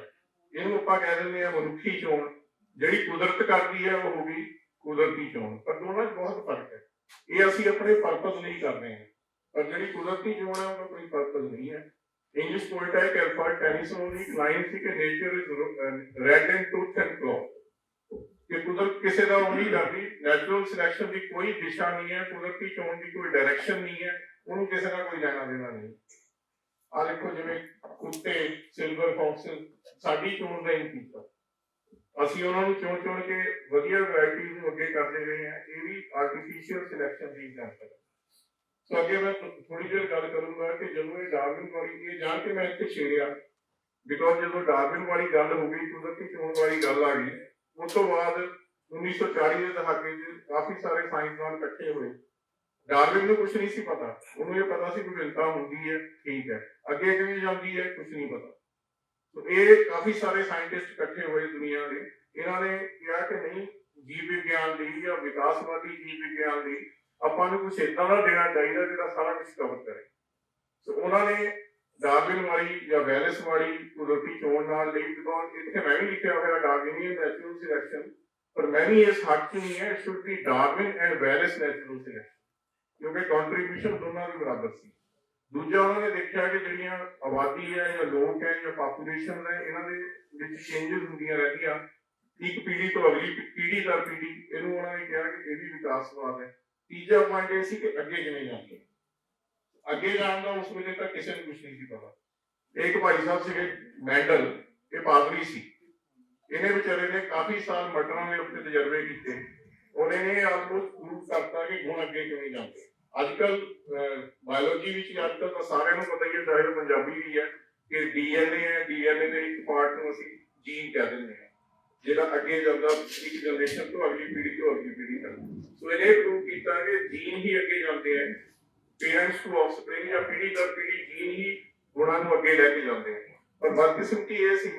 ਇਹਨੂੰ ਆਪਾਂ ਕਹਿ ਦਿੰਦੇ ਆ ਮਨੁੱਖੀ ਚੋਣ। ਜਿਹੜੀ ਕੁਦਰਤ ਕਰਦੀ ਹੈ, ਉਹ ਹੋ ਗਈ ਕੁਦਰਤੀ ਚੋਣ। ਪਰ ਦੋਨਾਂ 'ਚ ਬਹੁਤ ਫ਼ਰਕ ਹੈ। ਇਹ ਅਸੀਂ ਆਪਣੇ ਪਰਪਸ ਲਈ ਕਰਦੇ ਹਾਂ। ਪਰ ਜਿਹੜੀ ਕੁਦਰਤੀ ਚੋਣ ਹੈ, ਉਹਦਾ ਕੋਈ ਪਰਪਸ ਨਹੀਂ ਹੈ। ਇੰਗਲਿਸ਼ ਪੋਇਟ ਹੈ ਕਿ ਅਲਫਰਡ ਟੈਨੀਸਨ ਦੀ ਲਾਈਨ ਸੀ ਕਿ nature is red and tooth and claw ਕਿ ਕੁਦਰਤ ਕਿਸੇ ਦਾ ਉਹ ਨਹੀਂ ਕਰਦੀ ਨੈਚੁਰਲ ਸਿਲੈਕਸ਼ਨ ਦੀ ਕੋਈ ਦਿਸ਼ਾ ਨਹੀਂ ਹੈ, ਕੁਦਰਤੀ ਚੋਣ ਦੀ ਕੋਈ ਡਾਇਰੈਕਸ਼ਨ ਨਹੀਂ ਹੈ, ਉਹਨੂੰ ਕਿਸੇ ਦਾ ਕੋਈ ਲੈਣਾ ਦੇਣਾ ਨਹੀਂ। ਆ ਦੇਖੋ ਜਿਵੇਂ ਕੁੱਤੇ ਸਿਲਵਰ ਫੌਕਸ ਸਾਡੀ ਚੋਣ ਦਾ ਹੀ ਕੀਤਾ ਅਸੀਂ ਉਹਨਾਂ ਨੂੰ ਚੁਣ ਚੁਣ ਕੇ ਵਧੀਆ ਵੈਰਾਈਟੀਜ਼ ਨੂੰ ਅੱਗੇ ਕਰਦੇ ਗਏ ਹਾਂ, ਇਹ ਵੀ ਆਰਟੀਫੀਸ਼ੀਅਲ ਸਿਲੈਕਸ਼ਨ ਦੀ ਐਗਜ਼ਾਮਪਲ ਹੈ। ਸੋ ਅੱਗੇ ਮੈਂ ਥੋੜੀ ਦੇਰ ਗੱਲ ਕਰੂੰਗਾ ਕਿ ਜਦੋਂ ਇਹ ਡਾਰਵਿਨ ਵਾਲੀ ਇਹ ਜਾਣ ਕੇ ਮੈਂ ਇੱਥੇ ਛੇੜਿਆ ਬਿਕੋਜ਼ ਜਦੋਂ ਡਾਰਵਿਨ ਵਾਲੀ ਗੱਲ ਹੋ ਗਈ, ਕੁਦਰਤੀ ਚੋਣ ਵਾਲੀ ਗੱਲ ਆ ਗਈ ਉਸ ਤੋਂ ਬਾਅਦ 1940 ਦੇ ਦਹਾਕੇ 'ਚ ਕਾਫੀ ਸਾਰੇ ਸਾਇੰਸਦਾਨ ਇਕੱਠੇ ਹੋਏ। ਡਾਰਵਿਨ ਨੂੰ ਕੁਝ ਨਹੀਂ ਸੀ ਪਤਾ। ਉਹਨੂੰ ਇਹ ਪਤਾ ਸੀ ਵਿਭਿੰਨਤਾ ਹੁੰਦੀ ਹੈ, ਠੀਕ ਹੈ। ਅੱਗੇ ਕਿਵੇਂ ਜਾਂਦੀ ਹੈ ਕੁਝ ਨਹੀਂ ਪਤਾ। ਸੋ ਇਹ ਕਾਫੀ ਸਾਰੇ ਸਾਇੰਟਿਸਟ ਇਕੱਠੇ ਹੋਏ ਦੁਨੀਆ ਦੇ। ਇਹਨਾਂ ਨੇ ਕਿਹਾ ਕਿ ਨਹੀਂ, ਜੀਵ ਵਿਗਿਆਨ ਲਈ ਜਾਂ ਵਿਕਾਸਵਾਦੀ ਜੀਵ ਵਿਗਿਆਨ ਲਈ ਆਪਾਂ ਨੂੰ ਕੁਝ ਏਦਾਂ ਦਾ ਦੇਣਾ ਚਾਹੀਦਾ ਜਿਹੜਾ ਸਾਰਾ ਕੁਝ ਕਵਰ ਕਰੇ। ਸੋ ਉਹਨਾਂ ਨੇ ਡਾਰਵਿਨ ਵਾਲੀ ਜਾਂ ਵੈਲਸ ਵਾਲੀ ਕੁਦਰਤੀ ਚੋਣ ਨਾਲ ਲਈ ਬਿਕੋਜ਼ ਇੱਥੇ ਮੈਂ ਵੀ ਲਿਖਿਆ ਹੋਇਆ ਡਾਰਵਿਨੀਅਨ ਨੈਚੁਰਲ ਸਿਲੈਕਸ਼ਨ ਪਰ ਮੈਂ ਵੀ ਇਸ ਹੱਕ ਨਹੀਂ ਹੈ should be Darwin and Wallace natural selection ਕਿਉਂਕਿ ਕੰਟਰੀਬਿਊਸ਼ਨ ਦੋਨਾਂ ਦੀ ਬਰਾਬਰ ਸੀ। ਦੂਜਾ ਉਹਨਾਂ ਨੇ ਦੇਖਿਆ ਕਿ ਜਿਹੜੀਆਂ ਆਬਾਦੀ ਹੈ ਜਾਂ ਲੋਕ ਹੈ ਜਾਂ ਪਾਪੂਲੇਸ਼ਨ ਹੈ, ਇਹਨਾਂ ਦੇ ਵਿੱਚ ਚੇਂਜਸ ਹੁੰਦੀਆਂ ਰਹਿੰਦੀਆਂ। ਇੱਕ ਪੀੜ੍ਹੀ ਤੋਂ ਅਗਲੀ ਪੀੜ੍ਹੀ ਦਰ ਪੀੜ੍ਹੀ, ਇਹਨੂੰ ਉਹਨਾਂ ਨੇ ਕਿਹਾ ਕਿ ਇਹ ਵੀ ਵਿਕਾਸਵਾਦ ਹੈ। ਤੀਜਾ ਪੁਆਇੰਟ ਇਹ ਸੀ ਕਿ ਅੱਗੇ ਕਿਵੇਂ ਜਾਣਗੇ ਅੱਗੇ ਜਾਣ ਦਾ ਉਸ ਵੇਲੇ ਤਾਂ ਕਿਸੇ ਨੂੰ ਕੁਝ ਨਹੀਂ ਸੀ ਪਤਾ। ਇੱਕ ਭਾਈ ਸਾਹਿਬ ਸੀਗੇ, ਮੈਂਡਲ, ਇਹ ਪਾਦਰੀ ਸੀ। ਇਹਨੇ ਵਿਚਾਰੇ ਨੇ ਕਾਫੀ ਸਾਲ ਮਟਰਾਂ ਦੇ ਉੱਤੇ ਤਜਰਬੇ ਕੀਤੇ। ਉਹਨੇ ਨੇ ਆਲਮੋਸਟ ਪ੍ਰੂਵ ਕਰਤਾ ਕਿ ਗੁਣ ਅੱਗੇ ਕਿਵੇਂ ਜਾਂਦੇ। ਅੱਜ ਕੱਲ ਬਾਇਓਲੋਜੀ ਵਿੱਚ ਅੱਜ ਕੱਲ ਤਾਂ ਸਾਰਿਆਂ ਨੂੰ ਪਤਾ ਹੀ ਹੈ, ਚਾਹੇ ਪੰਜਾਬੀ ਵੀ ਹੈ, ਕਿ ਡੀਐਨਏ ਹੈ ਡੀਐਨਏ ਦੇ ਇੱਕ ਪਾਰਟ ਨੂੰ ਅਸੀਂ ਜੀਨ ਕਹਿ ਦਿੰਦੇ ਹਾਂ। ਜਿਹੜਾ ਅੱਗੇ ਜਾਂਦਾ, ਇੱਕ ਜਨਰੇਸ਼ਨ ਤੋਂ ਅਗਲੀ ਪੀੜ੍ਹੀ ਤੋਂ ਅਗਲੀ ਪੀੜ੍ਹੀ ਤੱਕ। ਸੋ ਇਹਨੇ ਪ੍ਰੂਵ ਕੀਤਾ ਕਿ ਜੀਨ ਹੀ ਜਾਂਦੇ ਆ ਪੇਰੈਂਟਸ ਟੂ ਆਫਸਪ੍ਰਿੰਗ ਜਾਂ ਪੀੜ੍ਹੀ ਦਰ ਪੀੜ੍ਹੀ ਜੀਨ ਹੀ ਗੁਣਾਂ ਨੂੰ ਅੱਗੇ ਲੈ ਕੇ ਜਾਂਦੇ ਆ ਪਰ ਬਦਕਿਸਮਤੀ ਇਹ ਸੀ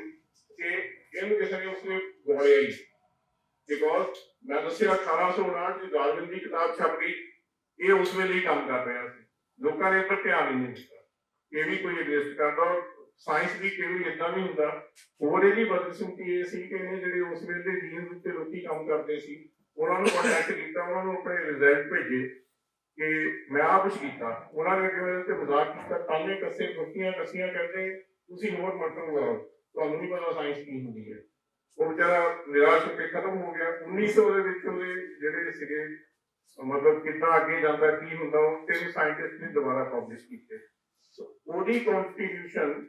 ਕਿ ਇਹਨੂੰ ਕਿਸੇ ਨੇ ਉਸਨੇ ਗਵਾਇਆ ਹੀ ਬਿਕੋਜ਼ ਮੈਂ ਦੱਸਿਆ 1859 ਚ ਡਾਰਵਿਨ ਦੀ ਕਿਤਾਬ ਛਪ ਗਈ। ਇਹ ਉਸ ਵੇਲੇ ਹੀ ਕੰਮ ਕਰ ਰਿਹਾ ਸੀ। ਲੋਕਾਂ ਨੇ ਇੱਧਰ ਧਿਆਨ ਹੀ ਨਹੀਂ ਦਿੱਤਾ। ਇਹ ਵੀ ਕੋਈ ਐਗਜ਼ਿਸਟ ਕਰਦਾ ਸਾਇੰਸ ਵੀ ਕਈ ਵਾਰੀ ਇਦਾਂ ਵੀ ਹੁੰਦਾ। ਹੋਰ ਇਹਦੀ ਬਦਕਿਸਮਤੀ ਇਹ ਸੀ ਕਿ ਇਹਨੇ ਜਿਹੜੇ ਉਸ ਵੇਲੇ ਜੀਨਸ ਉੱਤੇ ਲੋਕੀ ਕੰਮ ਕਰਦੇ ਸੀ, ਉਹਨਾਂ ਨੂੰ ਕੰਟੈਕਟ ਕੀਤਾ, ਉਹਨਾਂ ਨੂੰ ਆਪਣੇ ਰਿਜ਼ਲਟ ਭੇਜੇ। ਕਿ ਮੈਂ ਆਹ ਕੁਛ ਕੀਤਾ। ਉਹਨਾਂ ਨੇ ਕਿਵੇਂ ਤੇ ਮਜ਼ਾਕ ਕੀਤਾ। ਤਾਨੇ ਕੱਸੇ ਫੁੱਟੀਆਂ ਕੱਸੀਆਂ ਕਹਿੰਦੇ, ਤੁਸੀਂ ਹੋਰ ਮਟਰ ਲਗਾਓ ਤੁਹਾਨੂੰ ਨਹੀਂ ਪਤਾ ਸਾਇੰਸ ਕੀ ਹੁੰਦੀ ਹੈ। ਉਹ ਵਿਚਾਰਾ ਨਿਰਾਸ਼ ਹੋ ਕੇ ਖਤਮ ਹੋ ਗਿਆ। 1900 ਦੇ ਵਿੱਚ ਉਹਦੇ ਜਿਹੜੇ ਸੀਗੇ, ਮਤਲਬ ਕਿੱਦਾਂ ਅੱਗੇ ਜਾਂਦਾ, ਕੀ ਹੁੰਦਾ, ਉਹ ਤਿੰਨ ਸਾਇੰਟਿਸਟ ਨੇ ਦੁਬਾਰਾ ਪਬਲਿਸ਼ ਕੀਤੇ। ਸੋ ਉਹਦੀ ਕੰਟਰੀਬਿਊਸ਼ਨ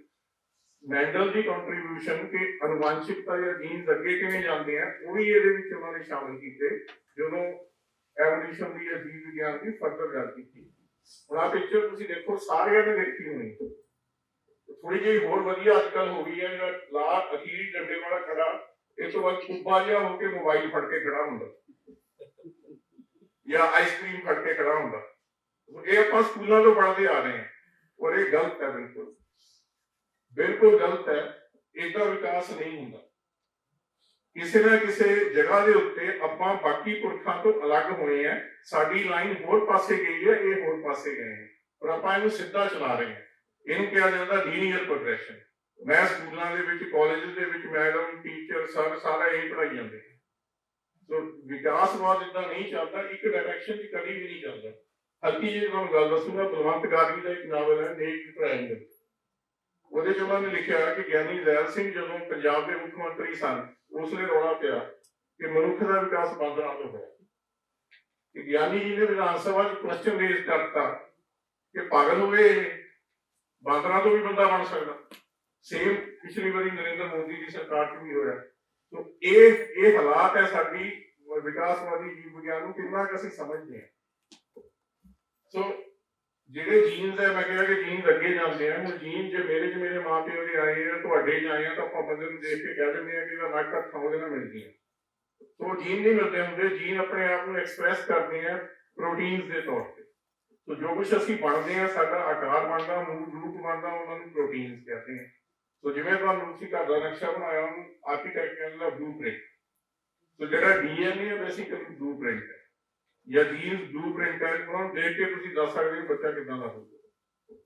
ਮੈਂਡਲ ਦੀ ਕੰਟਰੀਬਿਊਸ਼ਨ ਕਿ ਅਨੁਵਾਂਸ਼ਿਕਤਾ ਜਾਂ ਜੀਨਸ ਅੱਗੇ ਕਿਵੇਂ ਜਾਂਦੇ ਆ, ਉਹ ਵੀ ਇਹਦੇ ਵਿੱਚ ਉਹਨਾਂ ਨੇ ਸ਼ਾਮਲ ਕੀਤੇ। ਜਦੋਂ ਐਵੋਲੂਸ਼ਨ ਦੀ ਜਾਂ ਜੀਵ ਵਿਗਿਆਨ ਦੀ ਫਰਦਰ ਗੱਲ ਕੀਤੀ। ਹੁਣ ਆ ਪਿਕਚਰ ਤੁਸੀਂ ਦੇਖੋ, ਸਾਰਿਆਂ ਨੇ ਦੇਖੀ ਹੋਣੀ। ਥੋੜੀ ਜਿਹੀ ਹੋਰ ਵਧੀਆ ਅੱਜਕੱਲ ਹੋ ਗਈ ਹੈ, ਜਿਹੜਾ ਲਾ ਅਖੀਰੀ ਡੰਡੇ ਵਾਲਾ ਖੜਾ ਇਸ ਤੋਂ ਬਾਅਦ ਕੁੱਬਾ ਜਿਹਾ ਹੋ ਕੇ ਮੋਬਾਈਲ ਫੜ ਕੇ ਖੜਾ ਹੁੰਦਾ। ਜਾਂ ਆਈਸਕ੍ਰੀਮ ਫੜ ਕੇ ਖੜਾ ਹੁੰਦਾ। ਇਹ ਆਪਾਂ ਸਕੂਲਾਂ ਤੋਂ ਪੜ੍ਹਦੇ ਆ ਰਹੇ ਹਾਂ, ਔਰ ਇਹ ਗਲਤ ਹੈ ਬਿਲਕੁਲ। ਬਿਲਕੁਲ ਗਲਤ ਹੈ, ਇਹਦਾ ਵਿਕਾਸ ਨਹੀਂ ਹੁੰਦਾ। ਕਿਸੇ ਨਾ ਕਿਸੇ ਜਗ੍ਹਾ ਦੇ ਉੱਤੇ ਆਪਾਂ ਬਾਕੀ ਪੁਰਖਾਂ ਤੋਂ ਅਲੱਗ ਹੋਏ ਆ। ਸਾਡੀ ਲਾਈਨ ਹੋਰ ਪਾਸੇ ਗਈ ਹੈ, ਇਹ ਹੋਰ ਪਾਸੇ ਗਏ ਹੈ ਔਰ ਆਪਾਂ ਇਹਨੂੰ ਸਿੱਧਾ ਚਲਾ ਰਹੇ ਹਾਂ ਇਹਨੂੰ ਕਿਹਾ ਜਾਂਦਾ ਲੀਨੀਅਰ ਪ੍ਰੋਗਰੈਸ਼ਨ ਮੈਂ ਸਕੂਲਾਂ ਦੇ ਵਿੱਚ ਕਾਲਜਸ ਦੇ ਵਿੱਚ ਮੈਡਮ ਟੀਚਰ ਸਰ ਸਾਰਾ ਇਹ ਪੜਾਈ ਜਾਂਦੇ ਸੋ ਵਿਕਾਸਵਾਦ ਇਦਾਂ ਨਹੀਂ ਚੱਲਦਾ, ਇੱਕ ਡਾਇਰੈਕਸ਼ਨ 'ਚ ਕਦੀ ਵੀ ਨਹੀਂ ਚੱਲਦਾ। ਹਲਕੀ ਜਿਹੀ ਤੁਹਾਨੂੰ ਗੱਲ ਦੱਸੂਗਾ, ਬਲਵੰਤ ਗਾਰਗੀ ਦਾ ਇੱਕ ਨਾਵਲ ਹੈ, ਨੇਕ ਟ੍ਰਾਇੰਗਲ ਉਹਦੇ 'ਚ ਉਹਨਾਂ ਨੇ ਲਿਖਿਆ ਕਿ ਗਿਆਨੀ ਜ਼ੈਲ ਸਿੰਘ ਜਦੋਂ ਪੰਜਾਬ ਦੇ ਮੁੱਖ ਮੰਤਰੀ ਸਨ ਉਸਨੇ ਰੌਲਾ ਪਿਆ ਕਿ ਮਨੁੱਖ ਦਾ ਵਿਕਾਸ ਬਾਂਦਰਾਂ ਤੋਂ ਹੋਇਆ ਕਿ ਗਿਆਨੀ ਜੀ ਨੇ ਵਿਧਾਨ ਸਭਾ 'ਚ ਕੁਐਸਚਨ ਰੇਜ਼ ਕਰਤਾ ਕਿ ਪਾਗਲ ਹੋਏ ਬਾਦਲਾਂ ਤੋਂ ਵੀ ਬੰਦਾ ਬਣ ਸਕਦਾ। ਸੇਮ ਪਿਛਲੀ ਵਾਰੀ ਨਰਿੰਦਰ ਮੋਦੀ ਦੀ ਸਰਕਾਰ 'ਚ ਵੀ ਹੋਇਆ। ਸੋ ਇਹ ਇਹ ਹਾਲਾਤ ਹੈ ਸਾਡੀ ਵਿਕਾਸਵਾਦੀ ਜੀਵ ਵਿਗਿਆਨ ਨੂੰ ਕਿੰਨਾ ਕੁ ਅਸੀਂ ਸਮਝਦੇ ਹਾਂ। ਸੋ ਜਿਹੜੇ ਜੀਨਸ ਹੈ, ਮੈਂ ਕਿਹਾ ਕਿ ਜੀਨਸ ਅੱਗੇ ਜਾਂਦੇ ਆ, ਹੁਣ ਜੀਨ ਜੇ ਮੇਰੇ ਚ ਮੇਰੇ ਮਾਪਿਓ ਦੇ ਆਏ ਆ ਤੁਹਾਡੇ ਚ ਆਏ ਆ ਤਾਂ ਆਪਾਂ ਬੰਦੇ ਨੂੰ ਦੇਖ ਕੇ ਕਹਿ ਦਿੰਦੇ ਆ ਕਿ ਇਹਦਾ ਨੱਕ ਤੱਕ ਖਾਓਗੇ ਨਾ ਮਿਲਦੀ ਹੈ। ਸੋ ਜੀਨ ਨਹੀਂ ਮਿਲਦੇ ਹੁੰਦੇ ਜੀਨ ਆਪਣੇ ਆਪ ਨੂੰ ਐਕਸਪ੍ਰੈਸ ਕਰਦੇ ਆ ਪ੍ਰੋਟੀਨਸ ਦੇ ਤੌਰ ਤੇ। ਸੋ ਜੋ ਕੁਝ ਅਸੀਂ ਬਣਦੇ ਆ, ਸਾਡਾ ਆਕਾਰ ਬਣਦਾ, ਮੂਲ ਰੂਪ ਬਣਦਾ, ਉਹਨਾਂ ਨੂੰ ਪ੍ਰੋਟੀਨਸ ਕਹਿੰਦੇ ਆ। ਸੋ ਜਿਵੇਂ ਤੁਹਾਨੂੰ ਤੁਸੀਂ ਘਰ ਦਾ ਨਕਸ਼ਾ ਬਣਾਇਆ, ਉਹਨੂੰ ਆਰਕੀਟੈਕਟ ਕਹਿੰਦਾ ਬਲੂਪ੍ਰਿੰਟ ਸੋ ਜਿਹੜਾ ਡੀਐਨਏ ਹੈ ਬੇਸਿਕਲੀ ਬਲੂਪ੍ਰਿੰਟ ਹੈ। ਜਾਂ ਬਲੂਪ੍ਰਿੰਟ ਹੈ ਉਹਨਾਂ ਨੂੰ ਦੇਖ ਕੇ ਤੁਸੀਂ ਦੱਸ ਸਕਦੇ ਹੋ ਬੱਚਾ ਕਿਦਾਂ ਦਾ ਹੋਊਗਾ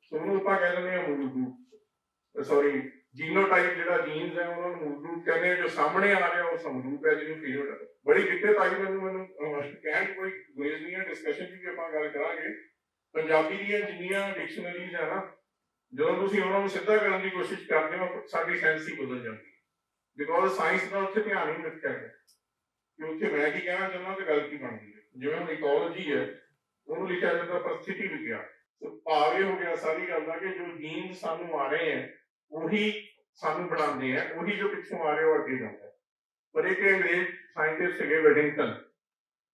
ਸੋ ਉਹਨੂੰ ਆਪਾਂ ਕਹਿ ਦਿੰਦੇ ਆ ਮੂਲ ਰੂਪ ਸੌਰੀ ਜੀਨੋਟਾਈਪ ਜਿਹੜਾ ਜੀਨਸ ਹੈ, ਉਹਨਾਂ ਨੂੰ ਮੂਲ ਰੂਪ ਕਹਿੰਦੇ ਜੋ ਸਾਹਮਣੇ ਆ ਰਿਹਾ, ਉਹ ਸਮਰੂਪ ਹੈ, ਜਿਹਨੂੰ ਫੀਨੋਟਾਈਪ ਬੜੀ ਦਿੱਕਤ ਆਈ ਮੈਨੂੰ ਮੈਨੂੰ ਕਹਿਣ ਕੋਈ ਗੁਰੇਜ਼ ਨਹੀਂ ਹੈ ਡਿਸਕਸ਼ਨ ਵੀ ਆਪਾਂ ਗੱਲ ਕਰਾਂਗੇ। ਪੰਜਾਬੀ ਦੀਆਂ ਜਿੰਨੀਆਂ ਡਿਕਸ਼ਨਰੀਜ਼ ਹੈ ਨਾ, ਜਦੋਂ ਤੁਸੀਂ ਉਹਨਾਂ ਨੂੰ ਸਿੱਧਾ ਕਰਨ ਦੀ ਕੋਸ਼ਿਸ਼ ਕਰਦੇ ਹੋ, ਸਾਡੀ ਸੈਂਸ ਹੀ ਬਦਲ ਜਾਂਦੀ ਹੈ। ਬਿਕੋਜ਼ ਸਾਇੰਸ ਦਾ ਉੱਥੇ ਧਿਆਨ ਹੀ ਨਹੀਂ ਰੱਖਿਆ ਗਿਆ। ਕਿ ਉੱਥੇ ਮੈਂ ਕੀ ਕਹਿਣਾ ਚਾਹੁੰਦਾ ਤੇ ਗੱਲ ਕੀ ਬਣਦੀ ਹੈ। ਜਿਵੇਂ ਇਕੋਲੋਜੀ ਹੈ ਉਹਨੂੰ ਲਿਖਿਆ ਜਾਂਦਾ ਪਰਿਸਥਿਤੀ ਵਿਗਿਆਨ ਸੋ ਭਾਵ ਇਹ ਹੋ ਗਿਆ ਸਾਰੀ ਗੱਲ ਦਾ ਕਿ ਜੋ ਜੀਨ ਸਾਨੂੰ ਆ ਰਹੇ ਹੈ, ਉਹੀ ਸਾਨੂੰ ਬਣਾਉਂਦੇ ਆ ਉਹੀ ਜੋ ਪਿੱਛੋਂ ਆ ਰਿਹਾ ਉਹ ਅੱਗੇ ਜਾਂਦਾ ਹੈ। ਪਰ ਇੱਕ ਅੰਗਰੇਜ਼ ਸਾਇੰਟਿਸਟ ਸੀਗੇ ਵੈਡਿੰਗਟਨ,